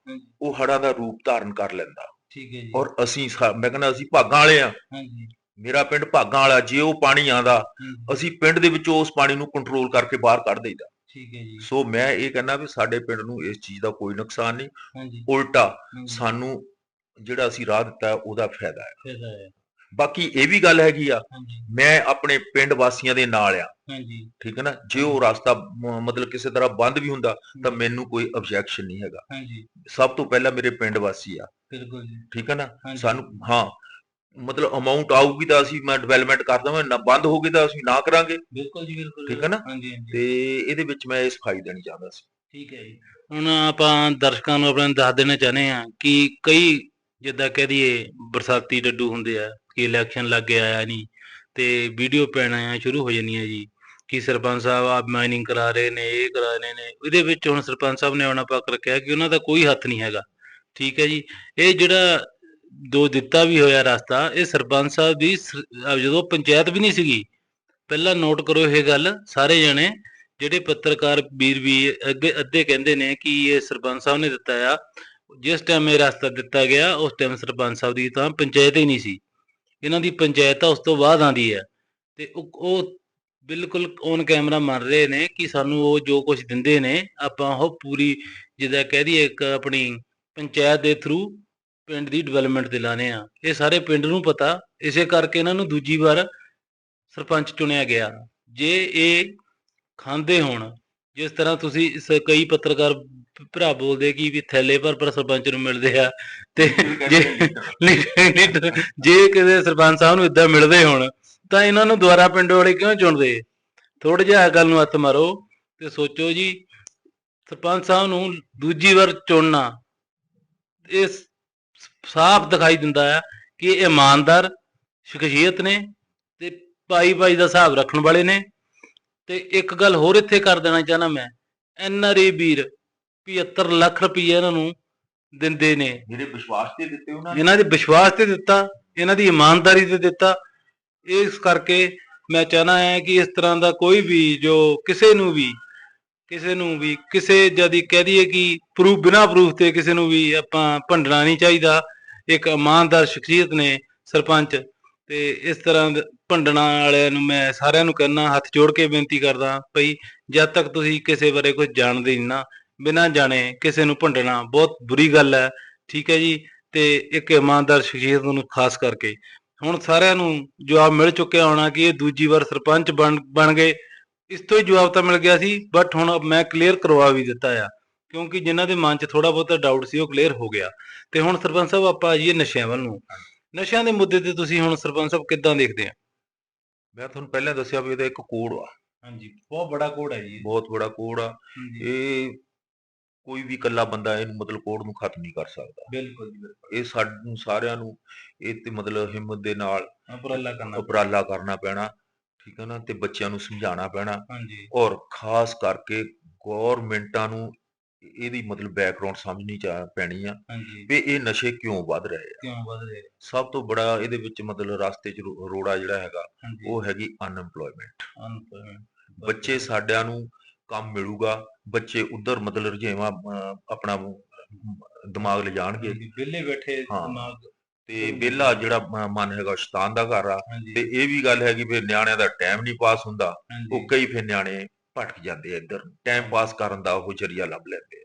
ਉਹ ਹੜ੍ਹਾਂ ਦਾ ਰੂਪ ਧਾਰਨ ਕਰ ਲੈਂਦਾ। ਠੀਕ ਹੈ ਜੀ। ਔਰ ਅਸੀਂ ਮੈਂ ਕਹਿੰਦਾ ਅਸੀਂ ਭਾਗਾਂ ਵਾਲੇ ਆ। ਹਾਂਜੀ। ਮੇਰਾ ਪਿੰਡ ਭਾਗਾਂ ਵਾਲਾ ਜੇ ਉਹ ਪਾਣੀ ਆਂਦਾ ਅਸੀਂ ਪਿੰਡ ਦੇ ਵਿੱਚੋਂ ਉਸ ਪਾਣੀ ਨੂੰ ਕੰਟਰੋਲ ਕਰਕੇ ਬਾਹਰ ਕੱਢ ਦੇਈਦਾ। ਠੀਕ ਹੈ ਜੀ। ਸੋ ਮੈਂ ਇਹ ਕਹਿੰਦਾ ਵੀ ਸਾਡੇ ਪਿੰਡ ਨੂੰ ਇਸ ਚੀਜ਼ ਦਾ ਕੋਈ ਨੁਕਸਾਨ ਨਹੀਂ। ਹਾਂਜੀ। ਉਲਟਾ ਸਾਨੂੰ ਜਿਹੜਾ ਅਸੀਂ ਰਾਹ ਦਿੱਤਾ ਉਹਦਾ ਫਾਇਦਾ ਹੈ। ਫਾਇਦਾ ਹੈ। ਬਾਕੀ ਇਹ ਵੀ ਗੱਲ ਹੈਗੀ ਆ ਮੈਂ ਆਪਣੇ ਪਿੰਡ ਵਾਸੀਆਂ ਦੇ ਨਾਲ ਆ। ਹਾਂਜੀ। ਠੀਕ ਹੈ ਨਾ? ਜੇ ਉਹ ਰਸਤਾ ਮਤਲਬ ਕਿਸੇ ਤਰ੍ਹਾਂ ਬੰਦ ਵੀ ਹੁੰਦਾ ਤਾਂ ਮੈਨੂੰ ਕੋਈ ਆਬਜੈਕਸ਼ਨ ਨਹੀਂ ਹੈਗਾ। ਹਾਂਜੀ। ਸਭ ਤੋਂ ਪਹਿਲਾਂ ਮੇਰੇ ਪਿੰਡ ਵਾਸੀ ਆ। ਬਿਲਕੁਲ ਜੀ। ਠੀਕ ਹੈ ਨਾ? ਸਾਨੂੰ ਹਾਂ। ਮਤਲਬ ਅਮਾਉਂਟ ਆਊਗੀ ਤਾਂ ਅਸੀਂ ਮੈਂ ਡਿਵੈਲਪਮੈਂਟ ਕਰ ਦਵਾਂ ਨਾ ਬੰਦ ਹੋਗੀ ਤਾਂ ਅਸੀਂ ਨਾ ਕਰਾਂਗੇ। ਬਿਲਕੁਲ ਜੀ ਬਿਲਕੁਲ ਠੀਕ ਹੈ ਨਾ? ਹਾਂਜੀ ਹਾਂਜੀ। ਤੇ ਇਹਦੇ ਵਿੱਚ ਮੈਂ ਇਹ ਸਫ਼ਾਈ ਦੇਣੀ ਚਾਹੁੰਦਾ ਸੀ। ਠੀਕ ਹੈ ਜੀ। ਹੁਣ ਆਪਾਂ ਦਰਸ਼ਕਾਂ ਨੂੰ ਆਪਣੇ ਦੱਸ ਦੇਣਾ ਚਾਹੁੰਦੇ ਆ ਕਿ ਕਈ ਜਿੱਦਾਂ ਕਹਿ ਦਈਏ ਬਰਸਾਤੀ ਡੱਡੂ ਹੁੰਦੇ ਆ ਕਿ ਇਲੈਕਸ਼ਨ ਲੱਗੇ ਆਇਆ ਨਹੀਂ ਤੇ ਵੀਡੀਓ ਪੈਣਾ ਸ਼ੁਰੂ ਹੋ ਜਾਂਦੀਆਂ ਜੀ ਕਿ ਸਰਪੰਚ ਸਾਹਿਬ ਆ ਮਾਈਨਿੰਗ ਕਰਾ ਰਹੇ ਨੇ ਇਹ ਕਰਾ ਰਹੇ ਨੇ ਇਹਦੇ ਵਿੱਚ ਹੁਣ ਸਰਪੰਚ ਸਾਹਿਬ ਨੇ ਆਉਣਾ ਪੱਕ ਰੱਖਿਆ ਕਿ ਉਹਨਾਂ ਦਾ ਕੋਈ ਹੱਥ ਨਹੀਂ ਹੈਗਾ। ਠੀਕ ਹੈ ਜੀ। ਇਹ ਜਿਹੜਾ ਦੋ ਦਿੱਤਾ ਵੀ ਹੋਇਆ ਰਸਤਾ, ਇਹ ਸਰਪੰਚ ਸਾਹਿਬ ਦੀ ਸ- ਅਹ ਜਦੋਂ ਪੰਚਾਇਤ ਵੀ ਨਹੀਂ ਸੀਗੀ, ਪਹਿਲਾਂ ਨੋਟ ਕਰੋ ਇਹ ਗੱਲ, ਸਾਰੇ ਜਣੇ, ਜਿਹੜੇ ਪੱਤਰਕਾਰ ਵੀਰ ਵੀ ਅੱਗੇ, ਅੱਧੇ ਕਹਿੰਦੇ ਨੇ ਕਿ ਇਹ ਸਰਪੰਚ ਸਾਹਿਬ ਨੇ ਦਿੱਤਾ ਆ, ਜਿਸ ਟਾਈਮ ਇਹ ਰਸਤਾ ਦਿੱਤਾ ਗਿਆ, ਉਸ ਟਾਈਮ ਸਰਪੰਚ ਸਾਹਿਬ ਦੀ ਤਾਂ ਪੰਚਾਇਤ ਹੀ ਨਹੀਂ ਸੀ। ਇਹਨਾਂ ਦੀ ਪੰਚਾਇਤ ਤਾਂ ਉਸ ਤੋਂ ਬਾਅਦ ਆਂਦੀ ਹੈ। ਤੇ ਉਹ ਉਹ ਬਿਲਕੁਲ ਔਨ ਕੈਮਰਾ ਮੰਨ ਰਹੇ ਨੇ ਕਿ ਸਾਨੂੰ ਉਹ ਜੋ ਕੁਝ ਦਿੰਦੇ ਨੇ, ਆਪਾਂ ਉਹ ਪੂਰੀ, ਜਿੱਦਾਂ ਕਹਿ ਦਈਏ ਇੱਕ ਆਪਣੀ ਪੰਚਾਇਤ ਦੇ ਥਰੂ ਪਿੰਡ ਦੀ ਡਿਵੈਲਪਮੈਂਟ ਤੇ ਆ। ਇਹ ਸਾਰੇ ਪਿੰਡ ਨੂੰ ਪਤਾ, ਇਸੇ ਕਰਕੇ ਇਹਨਾਂ ਨੂੰ ਦੂਜੀ ਵਾਰ ਸਰਪੰਚ ਚੁਣਿਆ ਗਿਆ। ਜੇ ਇਹ ਖਾਂਦੇ ਹੋਣ, ਜਿਸ ਤਰ੍ਹਾਂ ਤੁਸੀਂ ਕਈ ਪੱਤਰਕਾਰ ਭਰਾ ਬੋਲਦੇ ਕਿ ਵੀ ਥੈਲੇ ਭਰ ਭਰ ਸਰਪੰਚ ਨੂੰ ਮਿਲਦੇ ਆ, ਤੇ ਜੇ ਜੇ ਕਿਸੇ ਸਰਪੰਚ ਸਾਹਿਬ ਨੂੰ ਇਦਾਂ ਮਿਲਦੇ ਹੋਣ, ਤਾਂ ਇਹਨਾਂ ਨੂੰ ਦੁਬਾਰਾ ਪਿੰਡ ਵਾਲੇ ਕਿਉਂ ਚੁਣਦੇ? ਥੋੜਾ ਜਿਹਾ ਗੱਲ ਨੂੰ ਹੱਥ ਮਾਰੋ ਤੇ ਸੋਚੋ ਜੀ, ਸਰਪੰਚ ਸਾਹਿਬ ਨੂੰ ਦੂਜੀ ਵਾਰ ਚੁਣਨਾ ਇਹ ਸਾਫ਼ ਦਿਖਾਈ ਦਿੰਦਾ ਹੈ ਕਿ ਇਮਾਨਦਾਰ ਸ਼ਖਸੀਅਤ ਨੇ ਤੇ ਭਾਈ ਭਾਈ ਦਾ ਹਿਸਾਬ ਰੱਖਣ ਵਾਲੇ ਨੇ। ਤੇ ਇੱਕ ਗੱਲ ਹੋਰ ਇੱਥੇ ਕਰ ਦੇਣਾ ਚਾਹਨਾ ਮੈਂ। ਐਨਆਰਏ ਵੀਰ 75 ਲੱਖ ਰੁਪਏ ਇਹਨਾਂ ਨੂੰ ਦਿੰਦੇ ਨੇ। ਜਿਹੜੇ ਵਿਸ਼ਵਾਸ ਤੇ ਦਿੱਤੇ ਉਹਨਾਂ ਨੇ। ਇਹਨਾਂ ਦੇ ਵਿਸ਼ਵਾਸ ਤੇ ਦਿੱਤਾ ਇਹਨਾਂ ਦੀ ਇਮਾਨਦਾਰੀ ਤੇ ਦਿੱਤਾ। ਇਸ ਕਰਕੇ ਮੈਂ ਚਾਹਨਾ ਹੈ ਕਿ ਇਸ ਤਰ੍ਹਾਂ ਦਾ ਕੋਈ ਵੀ ਜੋ ਕਿਸੇ ਨੂੰ ਵੀ ਕਿਸੇ ਨੂੰ ਵੀ ਕਿਸੇ ਜਦੀ ਕਹਿ ਦਈਏ ਕਿ ਪ੍ਰੂਫ ਬਿਨਾ ਪ੍ਰੂਫ ਤੇ ਕਿਸੇ ਨੂੰ ਵੀ ਆਪਾਂ ਭੰਡਣਾ ਨਹੀਂ ਚਾਹੀਦਾ। ਇੱਕ ਇਮਾਨਦਾਰ ਸ਼ਖਸੀਅਤ ਨੇ ਸਰਪੰਚ। ਤੇ ਇਸ ਤਰ੍ਹਾਂ ਦੇ ਭੰਡਣਾ ਵਾਲਿਆਂ ਨੂੰ ਮੈਂ ਸਾਰਿਆਂ ਨੂੰ ਕਹਿਣਾ ਹੱਥ ਜੋੜ ਕੇ ਬੇਨਤੀ ਕਰਦਾ ਭਈ ਜਦ ਤੱਕ ਤੁਸੀਂ ਕਿਸੇ ਬਾਰੇ ਕੁਝ ਜਾਣਦੇ ਨਹੀਂ ਨਾ, ਬਿਨਾਂ ਜਾਣੇ ਕਿਸੇ ਨੂੰ ਭੰਡਣਾ ਬਹੁਤ ਬੁਰੀ ਗੱਲ ਹੈ, ਠੀਕ ਹੈ ਜੀ। ਤੇ ਇੱਕ ਇਮਾਨਦਾਰ ਸ਼ਖਸੀਅਤ ਨੂੰ ਖਾਸ ਕਰਕੇ। ਹੁਣ ਸਾਰਿਆਂ ਨੂੰ ਜਵਾਬ ਮਿਲ ਚੁੱਕਿਆ ਹੋਣਾ ਕਿ ਇਹ ਦੂਜੀ ਵਾਰ ਸਰਪੰਚ ਬਣ ਬਣ ਗਏ। ਇਸ ਤੋਂ ਹੀ ਜਵਾਬ ਤਾਂ ਮਿਲ ਗਿਆ ਸੀ ਬਟ ਹੁਣ ਮੈਂ ਕਲੀਅਰ ਕਰਵਾ ਵੀ ਦਿੱਤਾ ਆ। ਕਿਉਂਕਿ ਜਿਨ੍ਹਾਂ ਦੇ ਮਨ 'ਚ ਥੋੜਾ ਬਹੁਤਾ ਡਾਊਟ ਸੀ ਉਹ ਕਲੀਅਰ ਹੋ ਗਿਆ। ਤੇ ਹੁਣ ਸਰਪੰਚ ਸਾਹਿਬ ਆਪਾਂ ਆਈਏ ਨਸ਼ਿਆਂ ਵੱਲ ਨੂੰ। ਨਸ਼ਿਆਂ ਦੇ ਮੁੱਦੇ ਤੇ ਤੁਸੀਂ ਹੁਣ ਸਰਪੰਚ ਸਾਹਿਬ ਕਿੱਦਾਂ ਦੇਖਦੇ ਆ? ਮੈਂ ਤੁਹਾਨੂੰ ਪਹਿਲਾਂ ਦੱਸਿਆ ਵੀ ਇਹਦਾ ਇੱਕ ਕੋਡ ਆ ਹਾਂਜੀ ਬਹੁਤ ਬੜਾ ਕੋਡ ਹੈ ਜੀ ਬਹੁਤ ਬੜਾ ਕੋਡ ਆ। ਇਹ ਕੋਈ ਵੀ ਇਕੱਲਾ ਬੰਦਾ ਇਹਨੂੰ ਮਤਲਬ ਕੋਡ ਨੂੰ ਖਤਮ ਨਹੀਂ ਕਰ ਸਕਦਾ। ਬਿਲਕੁਲ ਜੀ ਬਿਲਕੁਲ। ਇਹ ਸਾਨੂੰ ਸਾਰਿਆਂ ਨੂੰ ਇਹ ਤੇ ਮਤਲਬ ਹਿੰਮਤ ਦੇ ਨਾਲ ਉਪਰਾਲਾ ਕਰਨਾ ਉਪਰਾਲਾ ਕਰਨਾ ਪੈਣਾ ਠੀਕ ਹੈ ਨਾ? ਤੇ ਬੱਚਿਆਂ ਨੂੰ ਸਮਝਾਉਣਾ ਪੈਣਾ। ਹਾਂਜੀ। ਔਰ ਖਾਸ ਕਰਕੇ ਗਵਰਨਮੈਂਟਾਂ ਨੂੰ ਇਹਦੀ ਮਤਲਬ ਬੈਕਗ੍ਰਾਉਂਡ ਸਮਝਣੀ ਚਾ ਪੈਣੀ ਆ ਹਾਂਜੀ। ਵੀ ਇਹ ਨਸ਼ੇ ਕਿਉਂ ਵੱਧ ਰਹੇ ਆ? ਕਿਉਂ ਵਧ ਰਹੇ ਸਭ ਤੋਂ ਬੜਾ ਇਹਦੇ ਵਿੱਚ ਮਤਲਬ ਰਸਤੇ 'ਚ ਰੋ- ਰੋੜਾ ਜਿਹੜਾ ਹੈਗਾ ਹਾਂਜੀ। ਉਹ ਹੈਗੀ ਅਨਐਮਪਲੋਇਮੈਂਟ ਬੱਚੇ ਸਾਡਿਆਂ ਨੂੰ ਕੰਮ ਮਿਲੂਗਾ ਬੱਚੇ ਉਧਰ ਮਤਲਬ ਰੁਝੇਵਾਂ ਅਹ, ਆਪਣਾ ਅਹ, ਦਿਮਾਗ ਲਿਜਾਣਗੇ। ਹਾਂਜੀ, ਵਿਹਲੇ ਬੈਠੇ ਹਾਂ। ਦਿਮਾਗ ਤੇ ਵਿਹਲਾ ਜਿਹੜਾ ਮ- ਮਨ ਹੈਗਾ ਉਹ ਸ਼ੈਤਾਨ ਦਾ ਘਰ ਆ। ਹਾਂਜੀ। ਤੇ ਇਹ ਵੀ ਗੱਲ ਹੈਗੀ ਵੀ ਨਿਆਣਿਆਂ ਦਾ ਟਾਈਮ ਨਹੀਂ ਪਾਸ ਹੁੰਦਾ। ਹਾਂਜੀ। ਉਹ ਕਈ ਫਿਰ ਨਿਆਣੇ ਭਟਕ ਜਾਂਦੇ ਆ ਇੱਧਰ। ਟਾਈਮ ਪਾਸ ਕਰਨ ਦਾ ਉਹ ਜਰੀਆ ਲੱਭ ਲੈਂਦੇ ਆ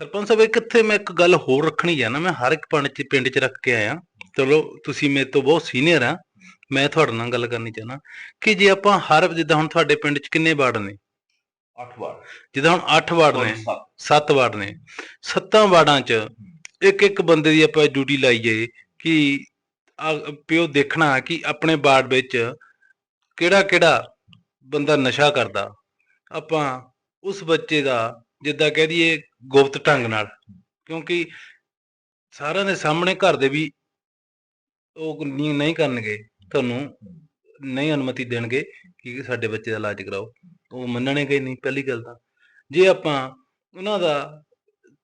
ਸਰਪੰਚ ਸਾਹਿਬ ਕਿੱਥੇ ਮੈਂ ਇੱਕ ਗੱਲ ਹੋਰ ਰੱਖਣੀ ਆ ਨਾ ਮੈਂ ਹਰ ਇੱਕ ਪਿੰਡ 'ਚ ਪਿੰਡ 'ਚ ਰੱਖ ਕੇ ਆਇਆ। ਚਲੋ ਤੁਸੀਂ ਮੇਰੇ ਤੋਂ ਬਹੁਤ ਸੀਨੀਅਰ ਆ। ਮੈਂ ਤੁਹਾਡੇ ਨਾਲ ਗੱਲ ਕਰਨੀ ਚਾਹਨਾ ਕਿ ਜੇ ਆਪਾਂ ਹਰ ਜਿੱਦਾਂ ਹੁਣ ਤੁਹਾਡੇ ਪਿੰਡ 'ਚ ਕਿੰਨੇ ਵਾਰਡ ਨੇ? 8 ਵਾਰ ਜਿੱਦਾਂ ਹੁਣ 8 ਵਾਰਡ ਨੇ ਸੱਤ। 7 ਵਾਰਡ ਨੇ। ਸੱਤਾਂ ਵਾਰਡਾਂ 'ਚ ਇੱਕ ਇੱਕ ਬੰਦੇ ਦੀ ਆਪਾਂ ਡਿਊਟੀ ਲਾਈ ਜਾਏ ਕਿ ਪਿਓ ਦੇਖਣਾ ਕਿ ਆਪਣੇ ਵਾਰਡ ਵਿੱਚ ਕਿਹੜਾ ਕਿਹੜਾ ਬੰਦਾ ਨਸ਼ਾ ਕਰਦਾ। ਆਪਾਂ ਉਸ ਬੱਚੇ ਦਾ, ਜਿੱਦਾਂ ਕਹਿ ਦਈਏ, ਗੁਪਤ ਢੰਗ ਨਾਲ। ਕਿਉਂਕਿ ਸਾਰਿਆਂ ਦੇ ਸਾਹਮਣੇ ਘਰ ਦੇ ਵੀ ਉਹ ਨਹੀਂ ਕਰਨਗੇ, ਤੁਹਾਨੂੰ ਨਹੀਂ ਅਨੁਮਤੀ ਦੇਣਗੇ ਕਿ ਸਾਡੇ ਬੱਚੇ ਦਾ ਇਲਾਜ ਕਰਾਓ। ਉਹ ਮੰਨਣਗੇ ਨਹੀਂ, ਪਹਿਲੀ ਗੱਲ ਤਾਂ। ਜੇ ਆਪਾਂ ਉਹਨਾਂ ਦਾ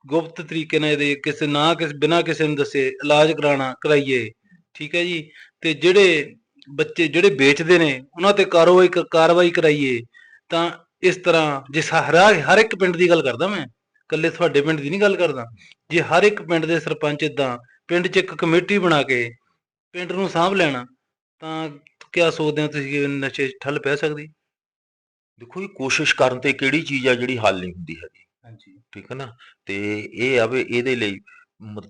ਗੁਪਤ ਤਰੀਕੇ ਨਾਲ ਇਹਦੇ ਕਿਸੇ ਨਾ ਕਿਸੇ, ਬਿਨਾਂ ਕਿਸੇ ਨੂੰ ਦੱਸੇ ਇਲਾਜ ਕਰਾਉਣਾ, ਕਰਾਈਏ, ਠੀਕ ਹੈ ਜੀ, ਤੇ ਜਿਹੜੇ ਬੱਚੇ ਜਿਹੜੇ ਵੇਚਦੇ ਨੇ, ਉਹਨਾਂ ਤੇ ਕਾਰਵਾਈ ਕਾਰਵਾਈ ਕਰਾਈਏ, ਤਾਂ ਇਸ ਤਰ੍ਹਾਂ ਜੇ ਹਰ ਹਰ ਇੱਕ ਪਿੰਡ ਦੀ ਗੱਲ ਕਰਦਾ ਮੈਂ ਇਕੱਲੇ ਤੁਹਾਡੇ ਪਿੰਡ ਦੀ ਨਹੀਂ ਗੱਲ ਕਰਦਾ। ਜੇ ਹਰ ਇੱਕ ਪਿੰਡ ਦੇ ਸਰਪੰਚ ਇਦਾਂ ਪਿੰਡ 'ਚ ਇੱਕ ਕਮੇਟੀ ਬਣਾ ਕੇ ਪਿੰਡ ਨੂੰ ਸਾਂਭ ਲੈਣਾ ਤਾਂ ਕਿਆ ਸੋਚਦੇ ਹੋ ਤੁਸੀਂ ਕਿ ਨਸ਼ੇ ਠੱਲ ਪੈ ਸਕਦੀ? ਦੇਖੋ ਜੀ ਕੋਸ਼ਿਸ਼ ਕਰਨ ਤੇ ਕਿਹੜੀ ਚੀਜ਼ ਆ ਜਿਹੜੀ ਹੱਲ ਨਹੀਂ ਹੁੰਦੀ ਹੈਗੀ। ਹਾਂਜੀ। ਠੀਕ ਹੈ ਨਾ? ਤੇ ਇਹ ਆ ਵੀ ਇਹਦੇ ਲਈ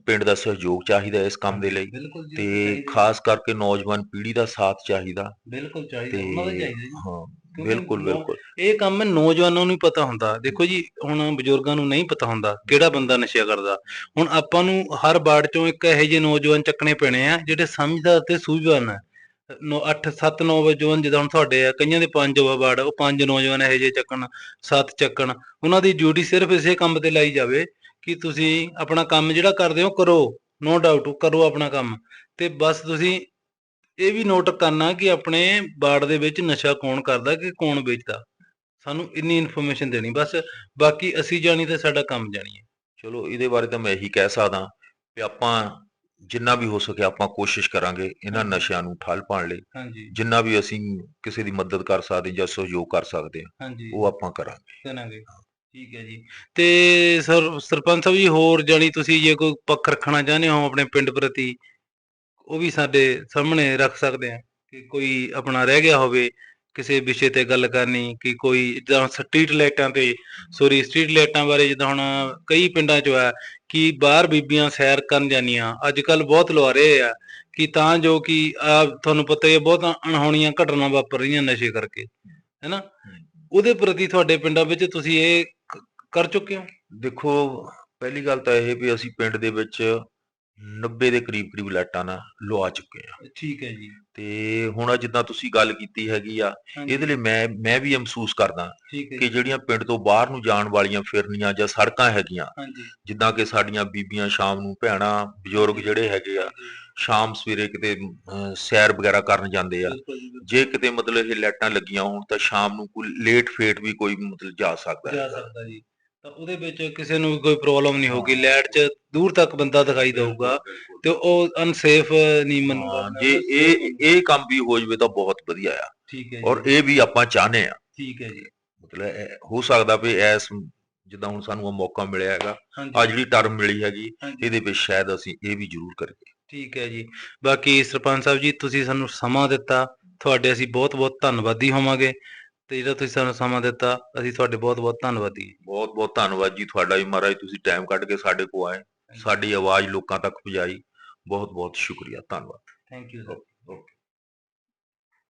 ਪਿੰਡ ਦਾ ਸਹਿਯੋਗ ਚਾਹੀਦਾ ਇਸ ਕੰਮ ਦੇ ਲਈ। ਤੇ ਖਾਸ ਕਰਕੇ ਨੌਜਵਾਨ ਪੀੜ੍ਹੀ ਦਾ ਸਾਥ ਚਾਹੀਦਾ। ਬਿਲਕੁਲ ਚਾਹੀਦਾ ਉਹਨਾਂ ਦਾ ਚਾਹੀਦਾ ਜੀ। ਹਾਂ। ਕਿਉਂਕਿ ਬਿਲਕੁਲ ਬਿਲਕੁਲ। ਇਹ ਕੰਮ ਨੌਜਵਾਨਾਂ ਨੂੰ ਹੀ ਪਤਾ ਹੁੰਦਾ। ਦੇਖੋ ਜੀ ਹੁਣ ਬਜ਼ੁਰਗਾਂ ਨੂੰ ਨਹੀਂ ਪਤਾ ਹੁੰਦਾ ਕਿਹੜਾ ਬੰਦਾ ਨਸ਼ਾ ਕਰਦਾ। ਹੁਣ ਆਪਾਂ ਨੂੰ ਹਰ ਬਾੜ ਚੋਂ ਇੱਕ ਇਹੋ ਜਿਹੇ ਨੌਜਵਾਨ ਚੱਕਣੇ ਪੈਣੇ ਆ ਜਿਹੜੇ ਸਮਝਦਾਰ ਤੇ ਸੂਝਵਾਨ ਆ। 8 7 9 ਨੌਜਵਾਨ ਜਿੱਦਾਂ ਹੁਣ ਤੁਹਾਡੇ ਆ ਕਈਆਂ ਦੇ ਪੰਜ ਵਾ ਬਾੜ ਉਹ ਪੰਜ ਨੌਜਵਾਨ ਇਹੋ ਜਿਹੇ ਚੱਕਣ ਸੱਤ ਚੱਕਣ। ਉਹਨਾਂ ਦੀ ਡਿਊਟੀ ਸਿਰਫ ਇਸੇ ਕੰਮ ਤੇ ਲਾਈ ਜਾਵੇ ਕਿ ਤੁਸੀਂ ਆਪਣਾ ਕੰਮ ਜਿਹੜਾ ਕਰਦੇ ਹੋ ਕਰੋ। ਨੋ ਡਾਊਟ ਕਰੋ ਆਪਣਾ ਕੰਮ। ਤੇ ਬਸ ਤੁਸੀਂ ਇਹ ਵੀ ਨੋਟ ਕਰਨਾ ਕਿ ਆਪਣੇ ਬਾੜ ਦੇ ਵਿੱਚ ਨਸ਼ਾ ਕੌਣ ਕਰਦਾ ਕਿ ਕੌਣ ਵੇਚਦਾ। ਸਾਨੂੰ ਇੰਨੀ ਇਨਫੋਰਮੇਸ਼ਨ ਦੇਣੀ ਬਸ ਬਾਕੀ ਅਸੀਂ ਜਾਣੀ ਤੇ ਸਾਡਾ ਕੰਮ ਜਾਣੀ ਹੈ। ਚਲੋ ਇਹਦੇ ਬਾਰੇ ਤਾਂ ਮੈਂ ਇਹੀ ਕਹਿ ਸਕਦਾ ਕਿ ਆਪਾਂ ਜਿੰਨਾ ਵੀ ਹੋ ਸਕੇ ਆਪਾਂ ਕੋਸ਼ਿਸ਼ ਕਰਾਂਗੇ ਇਹਨਾਂ ਨਸ਼ਿਆਂ ਨੂੰ ਠੱਲ ਪਾਉਣ ਲਈ। ਜਿੰਨਾ ਵੀ ਅਸੀਂ ਕਿਸੇ ਦੀ ਮਦਦ ਕਰ ਸਕਦੇ ਜਾਂ ਸਹਿਯੋਗ ਕਰ ਸਕਦੇ ਹਾਂ ਉਹ ਆਪਾਂ ਕਰਾਂਗੇ। ਕਰਾਂਗੇ। ਠੀਕ ਹੈ ਜੀ। ਤੇ ਸਰ ਸਰਪੰਚ ਸਾਹਿਬ ਜੀ ਹੋਰ ਜਾਣੀ ਤੁਸੀਂ ਜੇ ਕੋਈ ਪੱਖ ਰੱਖਣਾ ਚਾਹੁੰਦੇ ਹੋ ਆਪਣੇ ਪਿੰਡ ਪ੍ਰਤੀ ਉਹ ਵੀ ਸਾਡੇ ਸਾਹਮਣੇ ਰੱਖ ਸਕਦੇ ਆ ਕਿ ਕੋਈ ਆਪਣਾ ਰਹਿ ਗਿਆ ਹੋਵੇ, ਕਿਸੇ ਵਿਸ਼ੇ ਤੇ ਗੱਲ ਕਰਨੀ, ਕਿ ਕੋਈ ਜਿੱਦਾਂ ਸਟਰੀਟ ਲਾਈਟਾਂ ਤੇ ਸੋਰੀ ਸਟਰੀਟ ਲਾਈਟਾਂ ਬਾਰੇ ਜਿੱਦਾਂ ਹੁਣ ਕਈ ਪਿੰਡਾਂ 'ਚ ਆ ਕਿ ਬਾਹਰ ਬੀਬੀਆਂ ਸੈਰ ਕਰਨ ਜਾਂਦੀਆਂ ਅੱਜ ਕੱਲ ਬਹੁਤ ਲਵਾ ਰਹੇ ਆ ਕਿ ਤਾਂ ਜੋ ਕਿ ਆ ਤੁਹਾਨੂੰ ਪਤਾ ਹੀ ਹੈ ਬਹੁਤ ਅਣਹੋਣੀਆਂ ਘਟਨਾ ਵਾਪਰ ਰਹੀਆਂ ਨਸ਼ੇ ਕਰਕੇ, ਹੈਨਾ? ਉਹਦੇ ਪ੍ਰਤੀ ਤੁਹਾਡੇ ਪਿੰਡਾਂ ਵਿੱਚ ਤੁਸੀਂ ਇਹ ਕਰ ਚੁੱਕੇ ਹੋ? ਦੇਖੋ, ਪਹਿਲੀ ਗੱਲ ਤਾਂ ਇਹ ਵੀ ਅਸੀਂ ਪਿੰਡ ਦੇ ਵਿੱਚ 90 ਦੇ ਕਰੀਬ ਕਰੀਬ ਲਾਈਟਾਂ ਨਾਲ ਲਵਾ ਚੁੱਕੇ ਆ ਠੀਕ ਹੈ ਜੀ। ਤੇ ਹੁਣ ਆਹ ਜਿੱਦਾਂ ਤੁਸੀਂ ਗੱਲ ਕੀਤੀ ਹੈਗੀ ਆ ਇਹਦੇ ਲਈ ਮੈਂ ਮੈਂ ਵੀ ਮਹਿਸੂਸ ਕਰਦਾ ਕਿ ਜੀ। ਜਿਹੜੀਆਂ ਪਿੰਡ ਤੋਂ ਬਾਹਰ ਨੂੰ ਜਾਣ ਵਾਲੀਆਂ ਫਿਰਨੀਆਂ ਜਾਂ ਸੜਕਾਂ ਹੈਗੀਆਂ ਜਿੱਦਾਂ ਕਿ ਸਾਡੀਆਂ ਬੀਬੀਆਂ ਸ਼ਾਮ ਨੂੰ ਭੈਣਾਂ ਬਜ਼ੁਰਗ ਜਿਹੜੇ ਹੈਗੇ ਆ ਸ਼ਾਮ ਸਵੇਰੇ ਕਿਤੇ ਸੈਰ ਵਗੈਰਾ ਕਰਨ ਜਾਂਦੇ ਆ। ਜੀ। ਜੇ ਕਿਤੇ ਮਤਲਬ ਇਹ ਲਾਈਟਾਂ ਲੱਗੀਆਂ ਹੋਣ ਤਾਂ ਸ਼ਾਮ ਨੂੰ ਕੋਈ ਲੇਟ ਫੇਟ ਵੀ ਕੋਈ ਮਤਲਬ ਜਾ ਸਕਦਾ। ਜਾ ਹੈ ਸਕਦਾ ਜੀ। ਤਾਂ ਉਹਦੇ ਵਿੱਚ ਕਿਸੇ ਨੂੰ ਕੋਈ ਪ੍ਰੋਬਲਮ ਨਹੀਂ ਹੋਗੀ ਲਾਈਟ 'ਚ ਦੂਰ ਤੱਕ ਬੰਦਾ ਦਿਖਾਈ ਦਊਗਾ ਤੇ ਉਹ ਅਨਸੇਫ ਨਹੀਂ ਮੰਨੂਗਾ ਜੇ ਇਹ ਇਹ ਕੰਮ ਵੀ ਹੋ ਜਵੇ ਤਾਂ ਬਹੁਤ ਵਧੀਆ ਆ। ਠੀਕ ਹੈ ਔਰ ਇਹ ਵੀ ਆਪਾਂ ਚਾਹਨੇ ਆ। ਠੀਕ ਹੈ ਜੀ। ਮਤਲਬ ਹੋ ਸਕਦਾ ਵੀ ਐਸ ਜਿੱਦਾਂ ਹੁਣ ਸਾਨੂੰ ਉਹ ਮੌਕਾ ਮਿਲਿਆ ਹੈਗਾ ਆ ਜਿਹੜੀ ਟਰਮ ਮਿਲੀ ਹੈਗੀ ਇਹਦੇ ਵਿੱਚ ਸ਼ਾਇਦ ਅਸੀਂ ਇਹ ਵੀ ਜ਼ਰੂਰ ਕਰੀਏ। ਠੀਕ ਹੈ ਜੀ। ਬਾਕੀ ਸਰਪੰਚ ਸਾਹਿਬ ਜੀ ਤੁਸੀਂ ਸਾਨੂੰ ਸਮਾਂ ਦਿੱਤਾ। ਤੁਹਾਡੇ ਅਸੀਂ ਬਹੁਤ ਬਹੁਤ ਧੰਨਵਾਦੀ ਹੋਵਾਂਗੇ। ਤੇ ਜਿਹੜਾ ਤੁਸੀਂ ਸਾਨੂੰ ਸਮਾਂ ਦਿੱਤਾ ਅਸੀਂ ਤੁਹਾਡੇ ਬਹੁਤ ਬਹੁਤ ਧੰਨਵਾਦੀ ਹਾਂ। ਬਹੁਤ ਬਹੁਤ ਧੰਨਵਾਦ ਜੀ ਤੁਹਾਡਾ ਵੀ ਮਹਾਰਾਜ ਤੁਸੀਂ ਟਾਈਮ ਕੱਢ ਕੇ ਸਾਡੇ ਕੋਲ ਆਏ। ਸਾਡੀ ਆਵਾਜ਼ ਲੋਕਾਂ ਤੱਕ ਪਹੁੰਚਾਈ। ਬਹੁਤ ਬਹੁਤ ਸ਼ੁਕਰੀਆ ਧੰਨਵਾਦ। Thank you sir